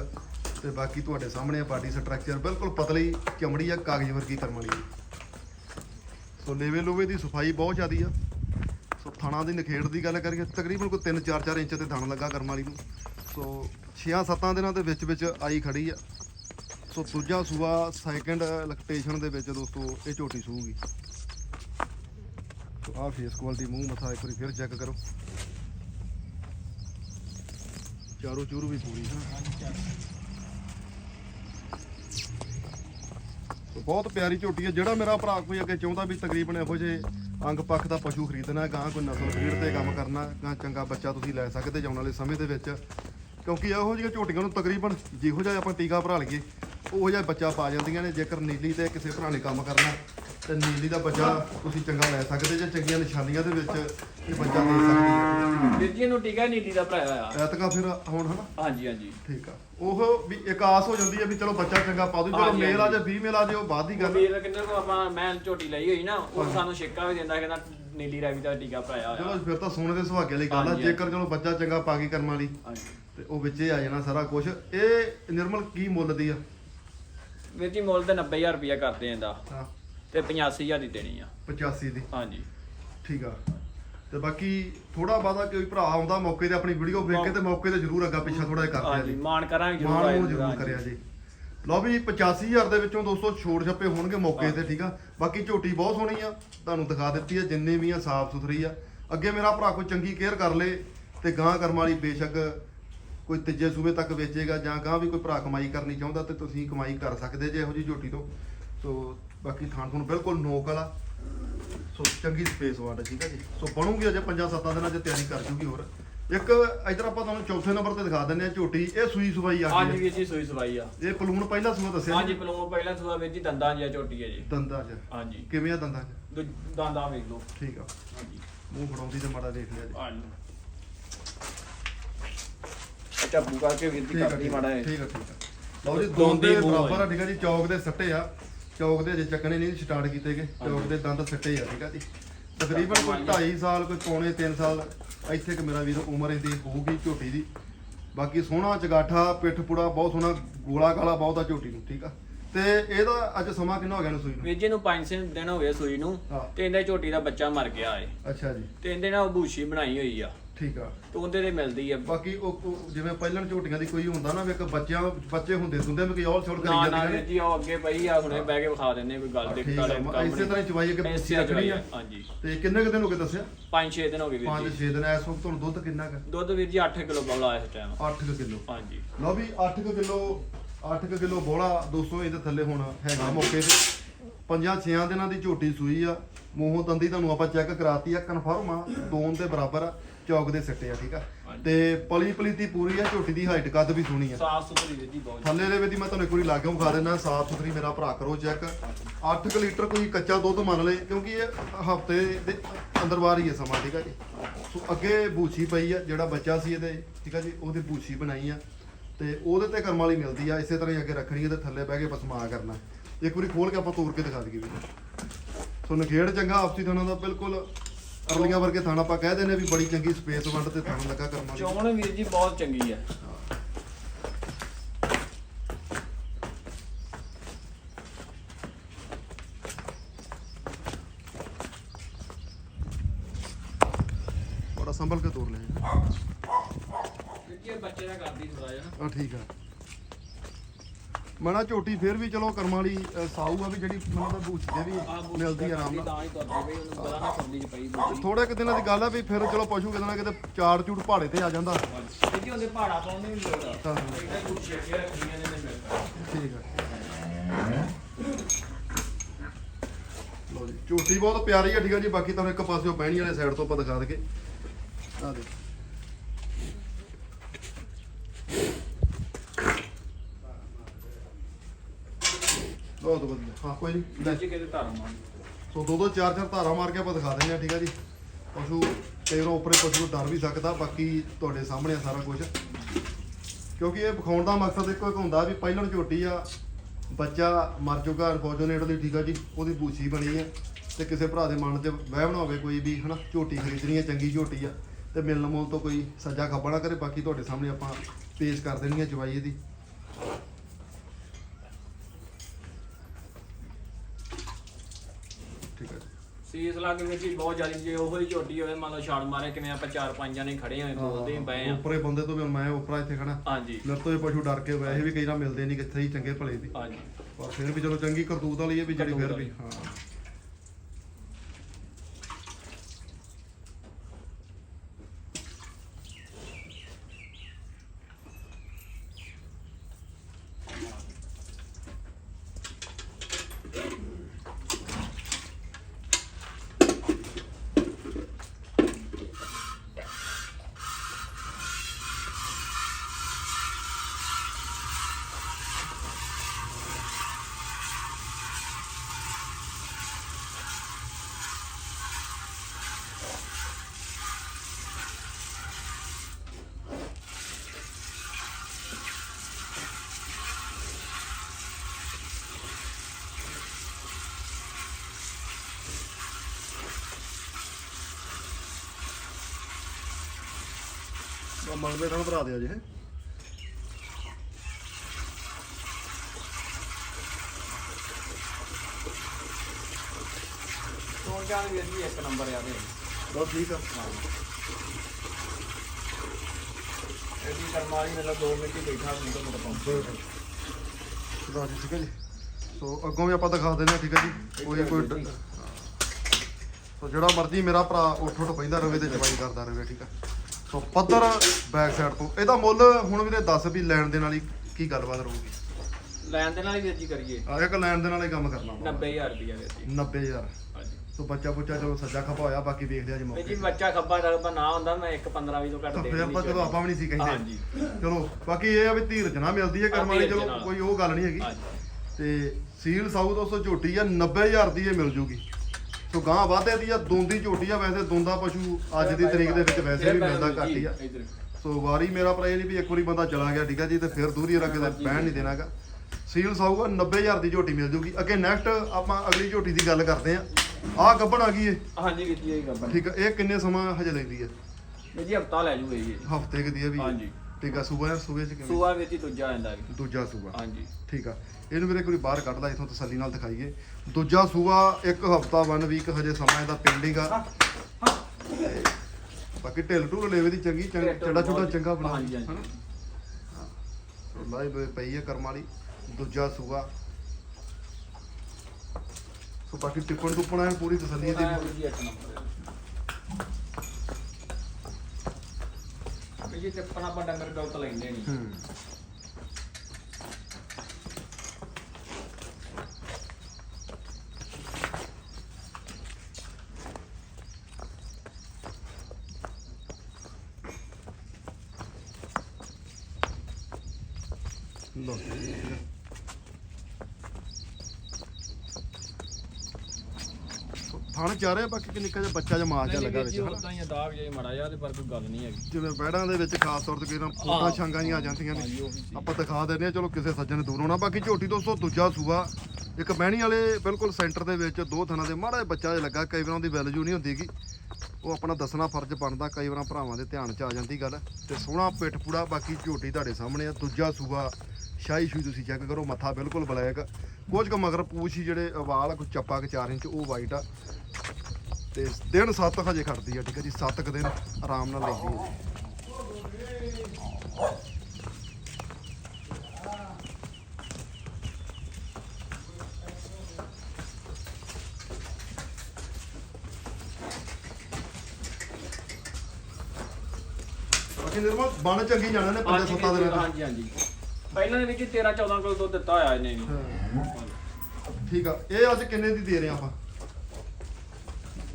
S1: ਤੇ ਬਾਕੀ ਤੁਹਾਡੇ ਸਾਹਮਣੇ ਆ ਬਾਡੀ ਸਟਰਕਚਰ ਬਿਲਕੁਲ ਪਤਲੀ, ਚਮੜੀ ਆ, ਕਾਗਜ਼ ਵਰਗੀ ਕਰਮ ਵਾਲੀ। ਸੋ ਲੇਵੇ ਲੋਵੇ ਦੀ ਸਫ਼ਾਈ ਬਹੁਤ ਜ਼ਿਆਦੀ ਆ। ਸੋ ਥਣਾ ਦੀ ਨਖੇੜ ਦੀ ਗੱਲ ਕਰੀਏ, ਤਕਰੀਬਨ ਕੋਈ 3-4-4 ਇੰਚ ਤੇ ਥਣ ਲੱਗਾ ਕਰਮ ਵਾਲੀ ਨੂੰ। ਸੋ 6-7 ਦਿਨਾਂ ਦੇ ਵਿੱਚ ਵਿੱਚ ਆਈ ਖੜੀ ਆ। ਸੋ ਦੂਜਾ ਸੂਆ ਸੈਕੰਡ ਲੈਕਟੇਸ਼ਨ ਦੇ ਵਿੱਚ ਦੋਸਤੋ, ਇਹ ਝੋਟੀ ਸੂਗੀ ਸੋ ਆਹ ਫੇਸ ਕੁਆਲਿਟੀ ਮੂੰਹ ਮੱਥਾ ਇੱਕ ਵਾਰੀ ਫਿਰ ਚੈੱਕ ਕਰੋ। ਚਾਰੋ ਚੂਰ ਵੀ ਪੂਰੀ, ਹਾਂ। ਬਹੁਤ ਪਿਆਰੀ ਝੋਟੀ ਹੈ। ਜਿਹੜਾ ਮੇਰਾ ਭਰਾ ਕੋਈ ਅੱਗੇ ਚਾਹੁੰਦਾ ਵੀ ਤਕਰੀਬਨ ਇਹੋ ਜਿਹੇ ਅੰਗ ਪੱਖ ਦਾ ਪਸ਼ੂ ਖਰੀਦਣਾ ਗਾਂ ਕੋਈ ਨਸਲ ਫੀਡ ਤੇ ਕੰਮ ਕਰਨਾ ਗਾਂ ਚੰਗਾ ਬੱਚਾ ਤੁਸੀਂ ਲੈ ਸਕਦੇ ਜਾਣ ਵਾਲੇ ਸਮੇਂ ਦੇ ਵਿੱਚ। ਕਿਉਂਕਿ ਇਹੋ ਜਿਹੀਆਂ ਝੋਟੀਆਂ ਨੂੰ ਤਕਰੀਬਨ ਜਿਹੋ ਜਿਹਾ ਆਪਾਂ ਟੀਕਾ ਭਰਾ ਲਈਏ, ਉਹ ਜਿਹਾ ਬੱਚਾ ਪਾ ਜਾਂਦੀਆਂ ਨੇ। ਜੇਕਰ ਨੀਲੀ ਤੇ ਕਿਸੇ ਭਰਾ ਨੇ ਕੰਮ ਕਰਨਾ ਤੇ ਨੀਲੀ ਦਾ ਬੱਚਾ ਤੁਸੀਂ ਚੰਗਾ ਲੈ ਸਕਦੇ ਜੇ ਚੰਗੀਆਂ ਨਿਸ਼ਾਨੀਆਂ ਦੇ ਵਿੱਚ ਇਹ ਬੱਚਾ ਦੇ ਸਕਦੀ
S2: ਜੀ। ਇਹਨੂੰ ਟੀਕਾ ਨੀਲੀ ਦਾ ਭਰਾਇਆ ਆ
S1: ਐਤਕਾ ਫਿਰ ਹੁਣ ਹਨਾ?
S2: ਹਾਂਜੀ ਹਾਂਜੀ।
S1: ਠੀਕ ਆ। ਉਹ ਵੀ ਇੱਕ ਆਸ ਹੋ ਜਾਂਦੀ ਹੈ ਵੀ ਚਲੋ ਬੱਚਾ ਚੰਗਾ ਪਾ ਦੂ ਚਲੋ
S2: ਹਾਂਜੀ,
S1: ਮੇਲ ਆ। ਜਾਂ ਫੀਮੇਲ ਆ ਜੇ ਉਹ ਬਾਅਦ ਦੀ ਗੱਲ।
S2: ਵੀਰ ਕਿੰਨੇ ਕੋ ਆਪਾਂ ਮੈਂ ਝੋਟੀ ਲਈ ਹੋਈ ਨਾ ਉਹ ਸਾਨੂੰ ਛਿੱਕਾ ਵੀ ਦਿੰਦਾ ਕਹਿੰਦਾ ਨੀਲੀ ਰਾਵੀ ਦਾ ਟੀਕਾ ਭਰਾਇਆ
S1: ਚਲੋ
S2: ਹੋਇਆ
S1: ਫਿਰ ਤਾਂ ਸੋਨੇ ਦੇ ਸੁਹਾਗੇ ਵਾਲੀ ਗੱਲ ਆ।
S2: ਹਾਂਜੀ,
S1: ਜੇਕਰ ਚਲੋ ਬੱਚਾ ਚੰਗਾ ਪਾ ਕੇ ਕਰਮਾਂ
S2: ਹਾਂਜੀ।
S1: ਤੇ ਉਹ ਵਿੱਚੇ ਆ ਜਾਣਾ ਸਾਰਾ ਕੁਝ ਇਹ ਨਿਰਮਲ ਕੀ ਮੁੱਲ ਦੀ ਆ?
S2: ਵੀਰ ਜੀ ਮੁੱਲ ਤੇ 90000 ਰੁਪਇਆ ਕਰਦੇ ਆਂ ਦਾ
S1: ਹਾਂ।
S2: ਤੇ 85000 ਦੀ ਦੇਣੀ ਆ।
S1: 85 ਦੀ।
S2: ਹਾਂਜੀ।
S1: ਠੀਕ ਆ। ਤੇ ਬਾਕੀ ਥੋੜਾ ਬਾਦਾ ਕੋਈ ਭਰਾ ਆਉਂਦਾ ਮੌਕੇ ਤੇ ਆਪਣੀ ਵੀਡੀਓ ਵੇਖ ਕੇ ਤੇ ਮੌਕੇ ਤੇ ਜ਼ਰੂਰ ਅੱਗਾ ਪਿੱਛਾ ਥੋੜਾ ਜਿਹਾ ਕਰਦੇ ਆ
S2: ਹਾਂਜੀ
S1: ਜੀ।
S2: ਮਾਨ ਕਰਾਂਗੇ ਜ਼ਰੂਰ
S1: ਮਾਣ ਨੂੰ ਜ਼ਰੂਰ। ਕਰਿਆ ਜੀ। ਲਓ ਵੀ 85000 ਦੇ ਵਿੱਚੋਂ ਦੋਸਤੋ ਛੋੜ ਛੱਪੇ ਹੋਣਗੇ ਮੌਕੇ ਤੇ ਠੀਕ ਆ। ਬਾਕੀ ਝੋਟੀ ਬਹੁਤ ਸੋਹਣੀ ਆ ਤੁਹਾਨੂੰ ਦਿਖਾ ਦਿੱਤੀ ਆ ਜਿੰਨੇ ਵੀ ਆ ਸਾਫ਼ ਸੁਥਰੀ ਆ। ਅੱਗੇ ਮੇਰਾ ਭਰਾ ਕੋਈ ਚੰਗੀ ਕੇਅਰ ਕਰ ਲੇ ਤੇ ਗਾਂ ਕਰਮ ਵਾਲੀ ਬੇਸ਼ੱਕ ਕੋਈ ਤੀਜੇ ਸੂਬੇ ਤੱਕ ਵੇਚੇਗਾ ਜਾਂ ਗਾਂ ਵੀ ਕੋਈ ਭਰਾ ਕਮਾਈ ਕਰਨੀ ਚਾਹੁੰਦਾ ਤੇ ਤੁਸੀਂ ਕਮਾਈ ਕਰ ਸਕਦੇ ਜੇ ਇਹੋ ਜੀ ਝੋਟੀ ਤੋਂ। ਸੋ ਬਾਕੀ ਥਾਣ ਤੁਹਾਨੂੰ ਬਿਲਕੁਲ ਨੋਕ ਵਾਲਾ। ਸੋ ਚੰਗੀ ਸਪੇਸ ਵਾਟ ਠੀਕ ਹੈ ਜੀ। ਸੋ ਬਣੂਗੀ ਅਜੇ 5-7 ਦਿਨਾਂ 'ਚ ਤਿਆਰੀ ਕਰ ਜੂਗੀ ਹੋਰ। ਇੱਕ ਇਧਰ ਆਪਾਂ ਤੁਹਾਨੂੰ ਚੌਥੇ ਨੰਬਰ ਤੇ ਦਿਖਾ ਦਿੰਦੇ ਆ ਝੋਟੀ ਇਹ ਸੂਈ ਸਵਾਈ ਆ
S2: ਹਾਂਜੀ
S1: ਗਈ
S2: ਵੀਰ ਜੀ ਸੋਈ ਸਵਾਈ ਆ।
S1: ਇਹ ਪਲੂਣ ਪਹਿਲਾ ਸੂਆ ਦੱਸਿਆ
S2: ਹਾਂਜੀ
S1: ਜੀ।
S2: ਪਲੋਂ ਪਹਿਲਾਂ ਸੁਆ ਵੀਰ ਜੀ ਦੰਦਾਂ ਜਿਹਾ ਝੋਟੀ ਹੈ ਜੀ।
S1: ਦੰਦਾਂ 'ਚ
S2: ਹਾਂਜੀ।
S1: ਕਿਵੇਂ ਆ ਦੰਦਾਂ 'ਚ
S2: ਦੂ- ਦੰਦਾਂ ਵੇਖ ਲਓ।
S1: ਠੀਕ ਆ।
S2: ਹਾਂਜੀ।
S1: ਮੂੰਹ ਫੜਾਉਂਦੀ ਤੇ ਮਾੜਾ ਦੇਖ ਲਿਆ ਜੀ।
S2: ਹਾਂਜੀ। ਅੱਛਾ ਬੂ ਕਰਕੇ ਵੀਰ ਜੀ
S1: ਠੀਕ ਆ
S2: ਕੱਪੜੀ
S1: ਠੀਕ
S2: ਮਾੜਾ ਹੈ
S1: ਠੀਕ ਆ ਠੀਕ ਆ। ਲਓ ਜੀ
S2: ਦੀ
S1: ਬਰਾਬਰ ਆ ਠੀਕ ਆ ਜੀ ਚੌਕ ਦੇ ਸੱਟੇ ਆ। ਚੌਕ ਦੇ ਅਜੇ ਚੱਕਣੇ ਨਹੀਂ ਸਟਾਰਟ ਕੀਤੇ ਗਏ। ਚੌਕ। ਦੇ ਦੰਦ ਸੱਟੇ ਆ ਠੀਕ ਆ ਜੀ। ਤਕਰੀਬਨ ਕੋਈ 2.5 ਸਾਲ ਕੋਈ ਪੌਣੇ 3 ਸਾਲ ਇੱਥੇ ਕਿ ਮੇਰਾ ਵੀਰ ਉਮਰ ਇਹਦੀ ਹੋਊਗੀ ਝੋਟੀ ਦੀ। ਬਾਕੀ ਸੋਹਣਾ ਚਗਾਠਾ ਪਿੱਠ ਪੁੜਾ ਬਹੁਤ ਸੋਹਣਾ ਗੋਲਾ ਗਾਲਾ ਬਹੁਤ ਆ ਝੋਟੀ ਨੂੰ ਠੀਕ ਆ। ਤੇ ਇਹਦਾ ਅੱਜ ਸਮਾਂ ਕਿੰਨਾ ਹੋ ਗਿਆ ਨੂੰ ਸੂਈ ਨੂੰ?
S2: ਵੀਰ ਜੀ ਨੂੰ 5 ਦਿਨ ਹੋ ਗਏ ਸੂਈ ਨੂੰ
S1: ਹਾਂ।
S2: ਤੇ ਇਹਦੇ ਝੋਟੀ ਦਾ ਬੱਚਾ ਮਰ ਗਿਆ ਏ।
S1: ਅੱਛਾ ਜੀ।
S2: ਤੇ ਇਹਦੇ ਨਾਲ ਉਹ ਬੂਸ਼ੀ ਬਣਾਈ ਹੋਈ ਆ।
S1: ਠੀਕ ਆ।
S2: ਤੇ ਉਹਦੇ ਤੇ ਮਿਲਦੀ ਆ।
S1: ਬਾਕੀ ਉਹ ਉਹ ਜਿਵੇਂ ਪਹਿਲਾਂ ਝੋਟੀਆਂ ਦੀ ਕੋਈ ਹੁੰਦਾ ਨਾ ਵੀ ਇੱਕ ਬੱਚਿਆਂ ਬੱਚੇ ਹੁੰਦੇ ਸੁੰਦੇ ਵੀ ਕੋਈ ਔਲ ਛੋੜ ਕਰੀ
S2: ਨਾ ਨਾ
S1: ਜਾਂਦੀਆਂ
S2: ਵੀਰ
S1: ਨੇ
S2: ਜੀ ਉਹ ਅੱਗੇ ਪਈ ਆ ਹੁਣੇ ਬਹਿ ਕੇ ਵਿਖਾ ਦਿੰਨੇ ਕੋਈ ਗੱਲ
S1: ਠੀਕ
S2: ਦਿੱਕਤ
S1: ਆ ਮੈਂ
S2: ਕੰਮ
S1: ਇਸੇ ਤਰ੍ਹਾਂ ਹੀ ਚਵਾਈ ਅੱਗੇ ਪੁੱਛੀ ਰੱਖਣੀ ਆ।
S2: ਹਾਂਜੀ।
S1: ਤੇ ਕਿੰਨੇ ਕੁ ਦਿਨ ਹੋ ਗਏ ਦੱਸਿਆ?
S2: 5-6 ਦਿਨ ਹੋ ਗਏ ਵੀਰ
S1: 5
S2: ਜੀ।
S1: 6 ਦਿਨ ਇਸ ਵਕਤ ਤੁਹਾਨੂੰ ਦੁੱਧ ਕਿੰਨਾ ਕੁ?
S2: ਦੁੱਧ ਵੀਰ ਜੀ 8 ਕਿਲੋ ਬੋਲਾ ਇਸ ਟਾਈਮ
S1: 8 ਕਿਲੋ।
S2: ਹਾਂਜੀ।
S1: ਲਓ ਵੀ 8 ਕਿਲੋ 8 ਕਿਲੋ ਬੋਲਾ ਦੋਸਤੋ ਇਹਦੇ ਥੱਲੇ ਹੁਣ ਹੈਗਾ ਮੌਕੇ ਤੇ। ਪੰਜਾਂ ਛਿਆਂ ਦਿਨਾਂ ਦੀ ਝੋਟੀ ਸੂਈ ਆ। ਮੂੰਹੋਂ ਦੰਦੀ ਤੁਹਾਨੂੰ ਆਪਾਂ ਚੈੱਕ ਕਰਾਤੀ ਆ ਕਨਫਰਮ ਆ ਦੋਨ ਦੇ ਬਰਾਬਰ ਆ। ਚੌਕ ਦੇ ਸਿੱਟੇ ਆ ਠੀਕ ਆ। ਤੇ ਪਲੀ ਪਲੀਤੀ ਪੂਰੀ ਆ ਝੋਟੀ ਦੀ ਹਾਈਟ ਕੱਦ ਵੀ ਸੋਹਣੀ ਆ।
S2: ਸਾਫ਼ ਸੁਥਰੀ ਜੀ ਬਹੁਤ
S1: ਥੱਲੇ ਦੇ ਵਿੱਚ ਮੈਂ ਤੁਹਾਨੂੰ ਇੱਕ ਵਾਰੀ ਲਾ ਕੇ ਵਿਖਾ ਦਿੰਦਾ ਸਾਫ਼ ਸੁਥਰੀ ਮੇਰਾ ਭਰਾ ਕਰੋ ਚੈੱਕ। 8 ਲੀਟਰ ਕੋਈ ਕੱਚਾ ਦੁੱਧ ਮੰਨ ਲਏ ਕਿਉਂਕਿ ਇਹ ਹਫ਼ਤੇ ਦੇ ਅੰਦਰ ਬਾਹਰ ਹੀ ਹੈ ਸਮਾਂ ਠੀਕ ਆ ਜੀ? ਸੋ ਅੱਗੇ ਬੂਛੀ ਪਈ ਆ ਜਿਹੜਾ ਬੱਚਾ ਸੀ ਇਹਦੇ ਠੀਕ ਆ ਜੀ? ਉਹਦੀ ਬੂਛੀ ਬਣਾਈ ਆ। ਤੇ ਉਹਦੇ ਤੇ ਕਰਮ ਵਾਲੀ ਮਿਲਦੀ ਆ ਇਸੇ ਤਰ੍ਹਾਂ ਹੀ ਅੱਗੇ ਰੱਖਣੀ ਹੈ ਤੇ ਥੱਲੇ ਬਹਿ ਕੇ ਪਸਮਾ ਕਰਨਾ। ਇੱਕ ਵਾਰੀ ਖੋਲ ਕੇ ਆਪਾਂ ਤੋੜ ਕੇ ਦਿਖਾ ਦਈਏ ਵੀ ਸੋ ਨਖੇੜ ਚੰਗਾ ਆਪਸੀ ਥਾਣਾ ਦਾ ਬਿਲਕੁਲ ਅਰਲੀਆਂ ਵਰਗੇ ਥਾਣਾ ਆਪਾਂ ਕਹਿ ਦਿੰਦੇ ਵੀ ਬੜੀ ਚੰਗੀ ਸਪੇਸ ਵੰਡ ਤੇ ਥਾਣਾ ਲੱਗਾ ਕਰਮ ਵਾਲੀ
S2: ਚੋਣ ਵੀਰ ਜੀ ਬਹੁਤ ਚੰਗੀ ਆ।
S1: ਬੜਾ ਸੰਭਲ ਕੇ ਤੋੜ ਲਿਆ
S2: ਵੀਰ ਜੀ ਬੱਚੇ ਦਾ ਕਰਦੀ ਥੋੜਾ ਜਿਹਾ
S1: ਆ ਠੀਕ ਆ। ਮਣਾ ਝੋਟੀ ਫੇਰ ਵੀ ਚਲੋ ਕਰਮ ਵਾਲੀ ਅ, ਸਾਊ ਆ ਵੀ ਜਿਹੜੀ ਮੈਨੂੰ ਤਾਂ ਬੂਛ ਕੇ ਵੀ ਮਿਲਦੀ ਆ ਆਰਾਮ ਨਾਲ।
S2: ਤਾਂ ਹੀ ਤੁਰਦੀ ਪਈ ਉਹਨੂੰ ਪਤਾ ਨਾ ਕਰਦੀ ਚ ਪਈ ਬੂਜੀ
S1: ਥੋੜੇ ਕਿ ਦਿਨਾਂ ਦੀ ਗੱਲ ਆ ਵੀ ਫਿਰ ਚਲੋ ਪਸ਼ੂ ਕਿਤੇ ਨਾ ਕਿਤੇ ਚਾਰ ਚੂੜ ਪਹਾੜੇ ਤੇ ਆ ਜਾਂਦਾ।
S2: ਵੀਰ ਜੀ ਉਹਦੇ ਪਹਾੜਾ ਪਾਉਣ ਦੀ ਵੀ ਲੋੜ ਆ
S1: ਹਾਂ।
S2: ਇਹਦਾ ਕੁਝ ਛੇਕੇ ਰੱਖਣੀਆਂ ਨੇ ਨੇ
S1: ਠੀਕ ਆ। ਲੋ ਜੀ ਝੋਟੀ ਬਹੁਤ ਪਿਆਰੀ ਆ ਠੀਕ ਆ ਜੀ। ਬਾਕੀ ਤੁਹਾਨੂੰ ਇੱਕ ਪਾਸਿਓ ਬਹਿਣੀ ਵਾਲੇ ਸਾਈਡ ਤੋਂ ਆਪਾਂ ਦਿਖਾ ਦਗੇ ਆ ਦੇ ਬਹੁਤ ਵਧੀਆ ਹਾਂ ਕੋਈ ਨਹੀਂ ਲੈ।
S2: ਵੀਰ ਜੀ ਕਿਤੇ ਧਰਮ ਆ
S1: ਸੋ ਦੋ ਦੋ ਚਾਰ ਚਾਰ ਧਾਰਾ ਮਾਰ ਕੇ ਆਪਾਂ ਦਿਖਾ ਦਿੰਦੇ ਆ ਠੀਕ ਆ ਜੀ। ਪਸ਼ੂ ਕਈ ਵਾਰ ਉੱਪਰੇ ਪਸ਼ੂ ਨੂੰ ਡਰ ਵੀ ਸਕਦਾ ਬਾਕੀ ਤੁਹਾਡੇ ਸਾਹਮਣੇ ਆ ਸਾਰਾ ਕੁਝ ਕਿਉਂਕਿ ਇਹ ਵਿਖਾਉਣ ਦਾ ਮਕਸਦ ਇੱਕੋ ਇੱਕ ਹੁੰਦਾ ਵੀ ਪਹਿਲਣ ਝੋਟੀ ਆ ਬੱਚਾ ਮਰ ਚੁੱਕਾ ਅਨਫੋਰਚੂਨੇਟਲੀ ਠੀਕ ਆ ਜੀ ਉਹਦੀ ਬੂਛੀ ਬਣੀ ਆ ਤੇ ਕਿਸੇ ਭਰਾ ਦੇ ਮਨ ਵਹਿਮ ਨਾ ਹੋਵੇ ਕੋਈ ਵੀ ਹਨਾ ਝੋਟੀ ਖਰੀਦਣੀ ਆ ਚੰਗੀ ਝੋਟੀ ਆ ਤੇ ਮਿਲਣ ਮੁੱਲ ਤੋਂ ਕੋਈ ਸੱਜਾ ਖੱਬਾ ਨਾ ਕਰੇ ਬਾਕੀ ਤੁਹਾਡੇ ਸਾਹਮਣੇ ਆਪਾਂ ਪੇਸ਼ ਕਰ ਦੇਣੀ ਆ ਚਵਾਈ ਇਹਦੀ ਠੀਕ ਆ ਜੀ
S2: ਸੀਸ ਲੱਗ ਵੀਰ ਜੀ ਬਹੁਤ ਜ਼ਿਆਦਾ ਜੇ ਉਹੋ ਹੀ ਝੋਟੀ ਹੋਵੇ ਮੰਨ ਲਓ ਛਾਲ ਮਾਰੇ ਕਿਵੇਂ ਆਪਾਂ ਚਾਰ ਪੰਜ ਜਣੇ ਖੜੇ ਹੋਏ ਬੋਲਦੇ ਹੀ ਪਏ ਆ।
S1: ਉੱਪਰੇ ਬੰਦੇ ਤੋਂ ਵੀ ਮੈਂ ਉੱਪਰਾ ਇੱਥੇ ਖੜਾ
S2: ਹਾਂਜੀ।
S1: ਮੇਰੇ ਤੋਂ ਇਹ ਪਸ਼ੂ ਡਰ ਕੇ ਵੈਸੇ ਵੀ ਕਈ ਨਾ ਮਿਲਦੇ ਨਹੀਂ ਕਿੱਥੇ ਹੀ ਚੰਗੇ ਭਲੇ ਦੀ।
S2: ਹਾਂਜੀ।
S1: ਪਰ ਫਿਰ ਵੀ ਚਲੋ ਚੰਗੀ ਕਰਤੂਤ ਵਾਲੀ ਹੈ ਵੀ ਜਿਹੜੀ ਫਿਰ ਵੀ ਹਾਂ। ਮਗਦੇ ਨਾਲ ਭਰਾ ਦਿਆ ਜੇ
S2: ਤੋਂ ਜਾਨ ਵੀਰ ਜੀ ਇੱਕ ਨੰਬਰ ਆ ਦੇ।
S1: ਬਸ ਠੀਕ ਆ।
S2: ਇਹਦੀ ਕਰਮਾਲੀ ਮਤਲਬ 2 ਮਿੰਟ ਹੀ ਬੈਠਾ ਨਹੀਂ ਤਾਂ
S1: ਜੀ। ਠੀਕ ਹੈ ਜੀ। ਸੋ ਅੱਗੋਂ ਵੀ ਆਪਾਂ ਦਿਖਾ ਦਿੰਦੇ ਹਾਂ ਠੀਕ ਹੈ ਜੀ। ਕੋਈ ਕੋਈ ਡ- ਸੋ ਜਿਹੜਾ ਮਰਜ਼ੀ ਮੇਰਾ ਭਰਾ ਉੱਠ ਉੱਠ ਪੈਂਦਾ ਰਵੇ ਤੇ ਜਵਾਈ ਕਰਦਾ ਰਵੇ ਠੀਕ ਆ। ਸੋ ਪੱਧਰ ਬੈਕ ਸਾਈਡ ਤੋਂ। ਇਹਦਾ ਮੁੱਲ ਹੁਣ ਵੀਰੇ ਦੱਸ ਵੀ ਲੈਣ ਦੇ ਨਾਲ ਹੀ ਕੀ ਗੱਲਬਾਤ ਰਹੂਗੀ?
S2: ਲੈਣ ਦੇ ਨਾਲ ਹੀ ਵੀਰ ਜੀ ਕਰੀਏ।
S1: ਆ ਇੱਕ ਲੈਣ ਦੇ ਨਾਲ ਹੀ ਕੰਮ ਕਰਨਾ। ਵਾ।
S2: 90000 ਰੁਪਇਆ ਵੀਰ ਜੀ
S1: 90000
S2: ਹਾਂਜੀ।
S1: ਸੋ ਬੱਚਾ ਬੁੱਚਾ ਚਲੋ ਸੱਜਾ ਖਪਾ ਹੋਇਆ ਬਾਕੀ ਵੇਖ ਲਿਆ ਜੀ
S2: ਵੀਰ ਜੀ
S1: ਮੌਕੇ
S2: ਬੱਚਾ ਖੱਬਾ ਰਗਬਾ ਨਾ ਹੁੰਦਾ ਮੈਂ 1 15 20 ਤੋਂ ਘੱਟ
S1: ਤਾਂ
S2: ਦੇ
S1: ਫਿਰ ਆਪਾਂ ਚਲੋ ਆਪਾਂ ਵੀ ਨਹੀਂ ਸੀ ਕਹਿੰਦੇ।
S2: ਹਾਂਜੀ।
S1: ਚਲੋ ਬਾਕੀ ਇਹ ਆ ਵੀ ਧੀਰਜ ਨਾ ਮਿਲਦੀ ਹੈ ਕਰਮ ਵਾਲੀ ਚਲੋ। ਕੋਈ ਉਹ ਗੱਲ ਨਹੀਂ ਹੈਗੀ।
S2: ਹਾਂਜੀ।
S1: ਤੇ ਸੀਲ ਸਾਊ ਦੋਸਤੋ ਝੋਟੀ ਆ 90000 ਦੀ ਇਹ ਮਿਲ ਜੂਗੀ। ਸੋ ਗਾਂ ਵਾਧੇ ਦੀ ਆ ਦੋਂਦੀ ਝੋਟੀ ਆ ਵੈਸੇ ਦੋਂਦਾ ਪਸ਼ੂ ਅੱਜ ਦੀ ਤਰੀਕ ਦੇ ਵਿੱਚ ਵੈਸੇ ਵੀ ਮਿਲਦਾ ਘੱਟ ਹੀ ਆ। ਸੋ ਵਾਰੀ ਮੇਰਾ ਭਰਾ ਇਹ ਨਹੀਂ ਵੀ ਇੱਕ ਵਾਰੀ ਬੰਦਾ ਚਲਾ ਗਿਆ ਠੀਕ ਆ ਜੀ ਤੇ ਫਿਰ ਦੂਰੀ ਰੱਖ ਕੇ ਬਹਿਣ ਨਹੀਂ ਦੇਣਾਗਾ। ਸੀਲ ਸਾਊ ਆ 90000 ਦੀ ਝੋਟੀ ਮਿਲ ਜੂਗੀ। ਅੱਗੇ ਨੈਕਸਟ ਆਪਾਂ ਅਗਲੀ ਝੋਟੀ ਦੀ ਗੱਲ ਕਰਦੇ ਆ। ਆਹ ਗੱਬਣ ਆ ਗਈ ਏ।
S2: ਹਾਂਜੀ ਵੀਰ ਜੀ ਇਹ ਗੱਬਾ
S1: ਠੀਕ ਆ ਇਹ ਕਿੰਨੇ ਸਮਾਂ ਹਜੇ ਲੈਂਦੀ ਆ?
S2: ਵੀਰ ਜੀ ਹਫਤਾ ਲੈ ਜੂਗੇ ਜੀ।
S1: ਹਫ਼ਤੇ ਕੁ ਦੀ ਆ ਵੀ।
S2: ਹਾਂਜੀ।
S1: ਠੀਕ ਆ ਸੂਬਾ ਸੂਬੇ ਚ ਕਿਵੇਂ?
S2: ਸੂਆ ਵੀਰ ਜੀ ਦੂਜਾ ਆਂਦਾ ਜੀ।
S1: ਦੂਜਾ ਸੂਬਾ।
S2: ਹਾਂਜੀ।
S1: ਠੀਕ ਆ ਇਹਨੂੰ ਵੀਰੇ ਵਾਰੀ ਬਾਹਰ ਕੱਢ ਲਾ ਇਥੋਂ ਤਸੱਲੀ ਨਾਲ ਦਿਖਾਈਏ। ਦੂਜਾ ਸੂਆ ਇੱਕ ਹਫਤਾ ਵਨ ਵੀਕ ਹਜੇ ਸਮਾਂ ਇਹਦਾ ਪੈਂਡਿੰਗ ਆ। ਤੇ ਬਾਕੀ ਢਿੱਲ ਢੁੱਲ ਲੈਵੇ ਦੀ ਚੰਗੀ ਚੜਾ
S2: ਬਹੁਤ-
S1: ਚੰਗਾ ਬਣਾ
S2: ਹਾਂਜੀ, ਹਾਂਜੀ।
S1: ਲਾਈਵ ਪਈ ਹੈ ਕਰਮ ਵਾਲੀ। ਦੂਜਾ ਸੂਆ ਸੋ ਬਾਕੀ ਟਿੱਪਣ ਟੁੱਪਣ ਪੂਰੀ ਤਸੱਲੀ ਇਹਦੀ
S2: ਵੀਰ
S1: ਵੀ।
S2: ਜੀ ਇੱਕ ਨੰਬਰ ਵੀਰ ਜੀ ਤੇ ਆਪਣਾ ਆਪਾਂ ਡੰਗਰ ਗਲਤ ਲੈਂਦੇ ਨਹੀਂ
S1: ਹੂੰ ਲੋ ਥਾਣੇ ਜਾ ਰਿਹਾ ਬਾਕੀ ਕਿ ਨਿੱਕਾ ਜਿਹਾ ਬੱਚਾ ਜਿਹਾ ਮਾਰ ਜਾ ਲੱਗਾ ਵਿੱਚ ਹਨਾ
S2: ਉਦਾਂ ਹੀ ਆ, ਦਾਗ ਜਾਈ ਮੜਾ ਜਾ ਤੇ ਪਰ ਕੋਈ ਗੱਲ ਨਹੀਂ ਹੈਗੀ।
S1: ਜਿਵੇਂ ਬੈੜਾਂ ਦੇ ਵਿੱਚ ਖਾਸ ਤੌਰ ਤੇ ਕੋਈ ਨਾ ਫੋਟਾਂ ਛਾਂਗਾਂ ਹੀ ਆ ਜਾਂਦੀਆਂ ਨੇ
S2: ਹਾਂਜੀ ਉਹੀ ਸੀ
S1: ਆਪਾਂ ਦਿਖਾ ਦਿੰਦੇ ਆ ਚਲੋ ਕਿਸੇ ਸੱਜਣ ਨੇ ਦੂਰ ਹੋਣਾ। ਬਾਕੀ ਝੋਟੀ ਦੋਸਤੋ ਦੂਜਾ ਸੂਆ ਇੱਕ ਬਹਿਣੀ ਵਾਲੇ ਬਿਲਕੁਲ ਸੈਂਟਰ ਦੇ ਵਿੱਚ ਦੋ ਥਾਂ ਦੇ ਮਾੜਾ ਜਿਹਾ ਬੱਚਾ ਜਿਹਾ ਲੱਗਾ ਕਈ ਵਾਰ ਉਹਦੀ ਵੈਲਿਊ ਨਹੀਂ ਹੁੰਦੀਗੀ ਉਹ ਆਪਣਾ ਦੱਸਣਾ ਫਰਜ਼ ਬਣਦਾ ਕਈ ਵਾਰ ਭਰਾਵਾਂ ਦੇ ਧਿਆਨ 'ਚ ਆ ਜਾਂਦੀ ਗੱਲ। ਤੇ ਸੋਹਣਾ ਪਿੱਠ ਪੂੜਾ ਬਾਕੀ ਝੋਟੀ ਤੁਹਾਡੇ ਸਾਹਮਣੇ ਆ ਦੂਜਾ ਸੂਆ ਸ਼ਾਹੀ ਸ਼ੂਈ ਤੁਸੀਂ ਚੈੱਕ ਕਰੋ, ਮੱਥਾ ਬਿਲਕੁਲ ਬਲੈਕ ਕੁਝ ਕੁ ਮਗਰ ਪੂਛ ਜਿਹੜੇ ਵਾਲ ਕੋਈ ਚੱਪਾ ਕੁ 4 ਇੰਚ, ਉਹ ਵਾਈਟ ਆ। ਤੇ ਦਿਨ 7 ਹਜੇ ਖੜਦੀ ਆ, ਠੀਕ ਹੈ ਜੀ? 7 ਕੁ ਦਿਨ ਆਰਾਮ ਨਾਲ ਲੈਂਦੀ ਹੈ ਬਾਕੀ ਨਿਰਮਲ, ਬਣ ਚੰਗੀ ਜਾਣਾ ਨੇ ਪੰਜ
S2: ਹਾਂਜੀ
S1: ਸੱਤਾਂ
S2: ਵੀਰ
S1: ਦਿਨਾਂ
S2: ਹਾਂਜੀ ਹਾਂਜੀ। ਪਹਿਲਾਂ ਦੇ ਵਿੱਚ 13 14 ਕਿਲੋ ਦੁੱਧ ਦਿੱਤਾ ਹੋਇਆ ਇਹਨੇ ਵੀ।
S1: ਠੀਕ ਆ ਇਹ ਅੱਜ ਕਿੰਨੇ ਦੀ ਦੇ ਰਹੇ ਆਪਾਂ?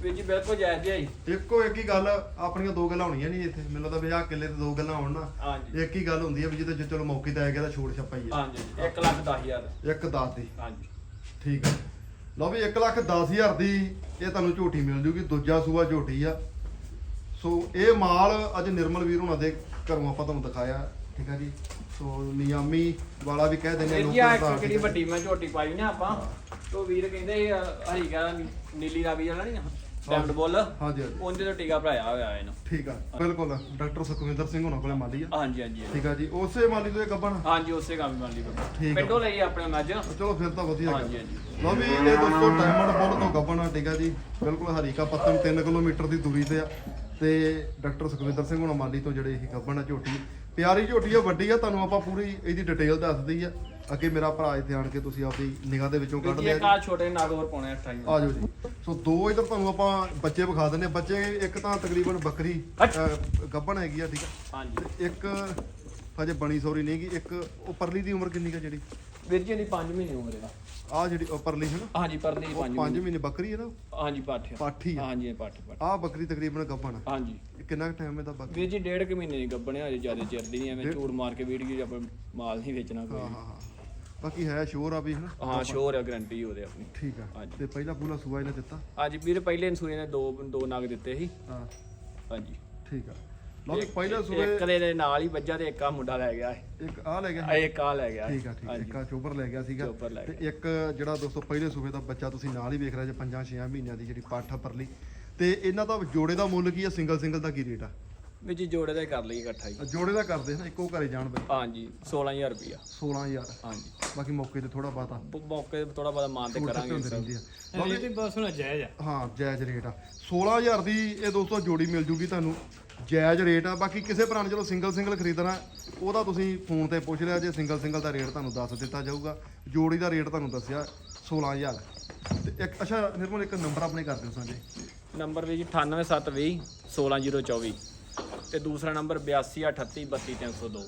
S2: ਵੀਰ ਜੀ ਬਿਲਕੁਲ ਜਾਇਜ਼ ਜਿਹਾ ਹੀ
S1: ਇੱਕੋ ਇੱਕ ਹੀ ਗੱਲ ਆਪਣੀਆਂ ਦੋ ਗੱਲਾਂ ਹੋਣੀਆਂ ਨਹੀਂ ਇੱਥੇ। ਮੈਨੂੰ ਲੱਗਦਾ ਵੀ ਆਹ ਕਿੱਲੇ ਤੇ ਦੋ ਗੱਲਾਂ ਹੋਣ ਨਾ।
S2: ਹਾਂਜੀ।
S1: ਇੱਕ ਹੀ ਗੱਲ ਹੁੰਦੀ ਹੈ ਵੀ ਜਿੱਤੇ ਚਲੋ ਮੌਕੇ ਤੇ ਆ ਗਿਆ ਤਾਂ ਛੋੜ ਛੱਪਾ ਹੀ ਹੈ
S2: ਹਾਂਜੀ 1 ਲੱਖ 10000
S1: ਇੱਕ 10 ਦੀ।
S2: ਹਾਂਜੀ।
S1: ਠੀਕ ਆ। ਲਓ ਵੀ 1 ਲੱਖ 10 ਹਜ਼ਾਰ ਦੀ ਇਹ ਤੁਹਾਨੂੰ ਝੋਟੀ ਮਿਲ ਜੂਗੀ ਦੂਜਾ ਸੂਆ ਝੋਟੀ ਆ। ਸੋ ਇਹ ਮਾਲ ਅੱਜ ਨਿਰਮਲ ਵੀਰ ਹੁਣਾਂ ਦੇ ਘਰੋਂ ਆਪਾਂ ਤੁਹਾਨੂੰ ਦਿਖਾਇਆ। ਠੀਕ ਆ ਜੀ। ਸੋ ਨਿਯਾਮੀ ਵਾਲਾ ਵੀ ਕਹਿ ਦਿੰਦੇ
S2: ਜੀ ਆ ਇੱਕ ਕਿਹੜੀ। ਵੱਡੀ ਮੈਂ ਝੋਟੀ ਪਾਈ ਨਾ ਆਪਾਂ ਤੇ ਵੀਰ ਕਹਿੰਦੇ ਇਹ ਹਰੀ ਕਾ ਨੀਲੀ ਰਾਵੀ ਵਾਲਾ ਨਹੀਂ ਟੈਂਡ ਬੁੱਲ।
S1: ਹਾਂਜੀ ਹਾਂਜੀ।
S2: ਉਹਦੇ ਤੋਂ ਟੀਕਾ ਭਰਾਇਆ ਹੋਇਆ ਇਹਨੂੰ।
S1: ਠੀਕ ਆ ਬਿਲਕੁਲ। ਡਾਕਟਰ ਸੁਖਵਿੰਦਰ ਸਿੰਘ ਹੋਣਾ ਕੋਲੇ ਮਾਲੀ ਆ।
S2: ਹਾਂਜੀ ਹਾਂਜੀ।
S1: ਠੀਕ ਆ ਜੀ ਉਸੇ ਮਾਲੀ ਤੋਂ ਇਹ ਗੱਬਣ?
S2: ਹਾਂਜੀ ਉਸੇ ਕੰਮ
S1: ਠੀਕ ਆ।
S2: ਪਿੰਡੋਂ ਲਈ ਆਪਣੇ ਮੱਝ।
S1: ਚਲੋ ਫਿਰ ਤਾਂ ਵਧੀਆ
S2: ਹਾਂਜੀ ਹਾਂਜੀ।
S1: ਲਓ ਵੀ ਇਹ ਦੋਸਤੋ ਡਾਇਮੰਡ ਬੁੱਲ ਤੋਂ ਗੱਬਣ ਆ ਠੀਕ ਆ ਜੀ। ਬਿਲਕੁਲ ਹਰੀਕਾ ਪੱਤਨ 3 ਕਿਲੋਮੀਟਰ ਦੀ ਦੂਰੀ ਤੇ ਆ। ਤੇ ਡਾਕਟਰ ਸੁਖਵਿੰਦਰ ਸਿੰਘ ਹੋਣਾ ਮਾਲੀ ਤੋਂ ਜਿਹੜੇ ਇਹ ਗੱਬਣ ਆ ਝੋਟੀ ਪਿਆਰੀ ਝੋਟੀ ਆ ਵੱਡੀ ਆ ਤੁਹਾਨੂੰ ਆਪਾਂ ਪੂਰੀ ਇਹਦੀ ਡਿਟੇਲ ਦੱਸ ਦਈ ਆ। ਅੱਗੇ ਮੇਰਾ ਭਰਾ ਇੱਥੇ ਆਣ ਕੇ ਤੁਸੀਂ ਆਪਦੀ ਨਿਗਾਹ ਦੇ ਵਿੱਚੋਂ ਕੱਢ ਲਿਆ
S2: ਇੱਕ ਆ ਛੋਟੇ ਨਾਗ ਹੋਰ ਪਾਉਣੇ 28
S1: ਆ ਜਾਓ ਜੀ। ਸੋ ਦੋ ਇਧਰ ਤੁਹਾਨੂੰ ਆਪਾਂ ਬੱਚੇ ਵਿਖਾ ਦਿੰਨੇ ਬੱਚੇ ਇੱਕ ਤਾਂ ਤਕਰੀਬਨ ਬੱਕਰੀ ਅਹ, ਗੱਭਣ ਹੈਗੀ ਆ ਠੀਕ ਆ।
S2: ਹਾਂਜੀ।
S1: ਤੇ ਇੱਕ ਹਜੇ ਬਣੀ ਸੌਰੀ ਨਹੀਂਗੀ ਇੱਕ ਉਹ ਪਰਲੀ ਦੀ ਉਮਰ ਕਿੰਨੀ ਕਾ ਜਿਹੜੀ?
S2: ਵੀਰ ਜੀ ਦੀ 5 ਮਹੀਨੇ ਉਮਰ
S1: ਆ ਜਿਹੜੀ ਉਹ ਪਰਲੀ ਹੈ ਨਾ?
S2: ਹਾਂਜੀ ਪਰਲੀ ਦੀ 5
S1: 5 ਮਹੀਨੇ। ਬੱਕਰੀ ਹੈ ਨਾ
S2: ਹਾਂਜੀ ਪਾਠ
S1: ਪਾਠੀ ਆ।
S2: ਹਾਂਜੀ ਇਹ ਪਾਠ ਪਾਠ।
S1: ਆ ਬੱਕਰੀ ਤਕਰੀਬਨ ਗੱਭਣ। ਆ
S2: ਹਾਂਜੀ।
S1: ਇਹ ਕਿੰਨਾ ਟਾਈਮ ਇਹਦਾ ਬੱਕਰੀ?
S2: ਵੀਰ ਜੀ ਡੇਢ ਕੁ ਮਹੀਨੇ ਨਹੀਂ ਗੱਬਣੇ ਹਜੇ ਜ਼ਿਆਦਾ ਚਿਰ ਦੀ ਨਹੀਂ ਐਵੇਂ ਝੂੜ ਮਾਰ ਕੇ ਵੀਡੀਓ ਆਪਾਂ ਮਾਲ ਨਹੀਂ ਵੇਚਣਾ
S1: ਹਾਂ
S2: ਕੋਈ।
S1: ਹਾਂ ਹਾਂ ਬਾਕੀ ਹੈ ਸ਼ੋਰ ਆ ਵੀ ਹਨਾ?
S2: ਹਾਂ ਸ਼ੋਰ ਹੈ ਗਾਰੰਟੀ ਉਹਦੇ ਆਪਣੀ।
S1: ਠੀਕ ਆ।
S2: ਹਾਂਜੀ।
S1: ਤੇ ਪਹਿਲਾ ਪੂਲਾ ਸੂਆ ਇਹਨੇ ਦਿੱਤਾ?
S2: ਅੱਜ ਵੀਰ ਪਹਿਲੇ ਸੂਏ ਨੇ ਦੋ ਦੋ ਨਗ ਦਿੱਤੇ ਸੀ।
S1: ਹਾਂ।
S2: ਹਾਂਜੀ।
S1: ਠੀਕ ਆ। ਲਓ
S2: ਇੱਕ-
S1: ਪਹਿਲਾ
S2: ਇੱਕ ਦੇ ਦੇ ਨਾਲ ਹੀ ਵੱਜਾ ਤੇ ਇੱਕ ਆ ਮੁੰਡਾ ਲੈ ਗਿਆ ਇਹ
S1: ਇੱਕ ਆ ਲੈ ਗਿਆ
S2: ਆ ਇੱਕ ਆ ਲੈ ਗਿਆ
S1: ਠੀਕ ਆ ਠੀਕ ਆ ਇੱਕ ਆ ਚੋਬਰ ਲੈ ਗਿਆ ਸੀਗਾ।
S2: ਚੋਬਰ ਲੈ
S1: ਤੇ ਇੱਕ ਜਿਹੜਾ ਦੋਸਤੋ ਪਹਿਲੇ ਸੂਬੇ ਦਾ ਬੱਚਾ ਤੁਸੀਂ ਨਾਲ ਹੀ ਵੇਖ ਰਹੇ ਜੇ 5-6 ਮਹੀਨਿਆਂ ਦੀ ਜਿਹੜੀ ਪਾਠਾ ਪਰਲੀ। ਤੇ ਇਹਨਾਂ ਦਾ ਜੋੜੇ ਦਾ ਮੁੱਲ ਕੀ ਆ? ਸਿੰਗਲ ਸਿੰਗਲ ਦਾ ਕੀ ਰੇਟ ਆ?
S2: ਵਿੱਚ ਹੀ ਜੋੜੇ ਦਾ ਹੀ ਕਰ ਲਈ ਇਕੱਠਾ ਹੀ।
S1: ਆ ਜੋੜੇ ਦਾ ਕਰਦੇ ਨਾ ਇੱਕੋ ਘਰੇ ਜਾਣ ਬਈ।
S2: ਹਾਂਜੀ 16000 ਰੁਪਿਆ
S1: 16000
S2: ਹਾਂਜੀ
S1: ਬਾਕੀ ਮੌਕੇ ਤੇ ਥੋੜਾ ਬਾਤਾ
S2: ਮੌਕੇ ਤੇ ਥੋੜਾ ਬਹੁਤਾ ਮਾਨ ਤੇ ਕਰਾਂਗੇ ਸਰ।
S3: ਇਹ ਤੇ ਬਸ ਹੁਣ ਜਾਇਜ਼ ਆ।
S1: ਹਾਂ ਜਾਇਜ਼ ਰੇਟ ਆ। 16000 ਦੀ ਇਹ ਦੋਸਤੋ ਜੋੜੀ ਮਿਲ ਜੂਗੀ ਤੁਹਾਨੂੰ। ਜਾਇਜ਼ ਰੇਟ ਆ। ਬਾਕੀ ਕਿਸੇ ਭਰਾ ਨੇ ਚਲੋ ਸਿੰਗਲ ਸਿੰਗਲ ਖਰੀਦਣਾ ਉਹਦਾ ਤੁਸੀਂ ਫੋਨ ਤੇ ਪੁੱਛ ਲਿਆ ਜੇ ਸਿੰਗਲ ਸਿੰਗਲ ਦਾ ਰੇਟ ਤੁਹਾਨੂੰ ਦੱਸ ਦਿੱਤਾ ਜਾਊਗਾ। ਜੋੜੀ ਦਾ ਰੇਟ ਤੁਹਾਨੂੰ ਦੱਸਿਆ 16000 ਤੇ ਇੱਕ ਅੱਛਾ ਨਿਰਮਲ ਇੱਕ ਨੰਬਰ ਆਪਣੇ ਕਰ ਦਿਓ ਸਾਂਝੇ।
S2: ਨੰਬਰ ਵੀ ਜੀ 98720 16024 ਤੇ ਦੂਸਰਾ ਨੰਬਰ 8238332302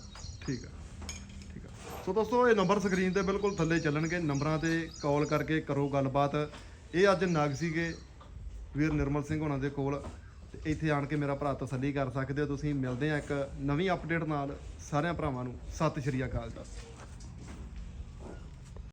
S1: ਠੀਕ ਆ ਠੀਕ ਆ। ਸੋ ਦੋਸਤੋ, ਇਹ ਨੰਬਰ ਸਕਰੀਨ ਤੇ ਬਿਲਕੁਲ ਥੱਲੇ ਚੱਲਣਗੇ। ਨੰਬਰਾਂ ਤੇ ਕਾਲ ਕਰਕੇ ਕਰੋ ਗੱਲਬਾਤ। ਇਹ ਅੱਜ ਨਗ ਸੀਗੇ ਵੀਰ ਨਿਰਮਲ ਸਿੰਘ ਹੋਣਾ ਦੇ ਕੋਲ। ਤੇ ਇੱਥੇ ਆਣ ਕੇ ਮੇਰਾ ਭਰਾ ਤਸੱਲੀ ਕਰ ਸਕਦੇ ਹੋ ਤੁਸੀਂ। ਮਿਲਦੇ ਆ ਇੱਕ ਨਵੀਂ ਅਪਡੇਟ ਨਾਲ। ਸਾਰਿਆਂ ਭਰਾਵਾਂ ਨੂੰ ਸਤਿ ਸ਼੍ਰੀ ਅਕਾਲ ਜੀ।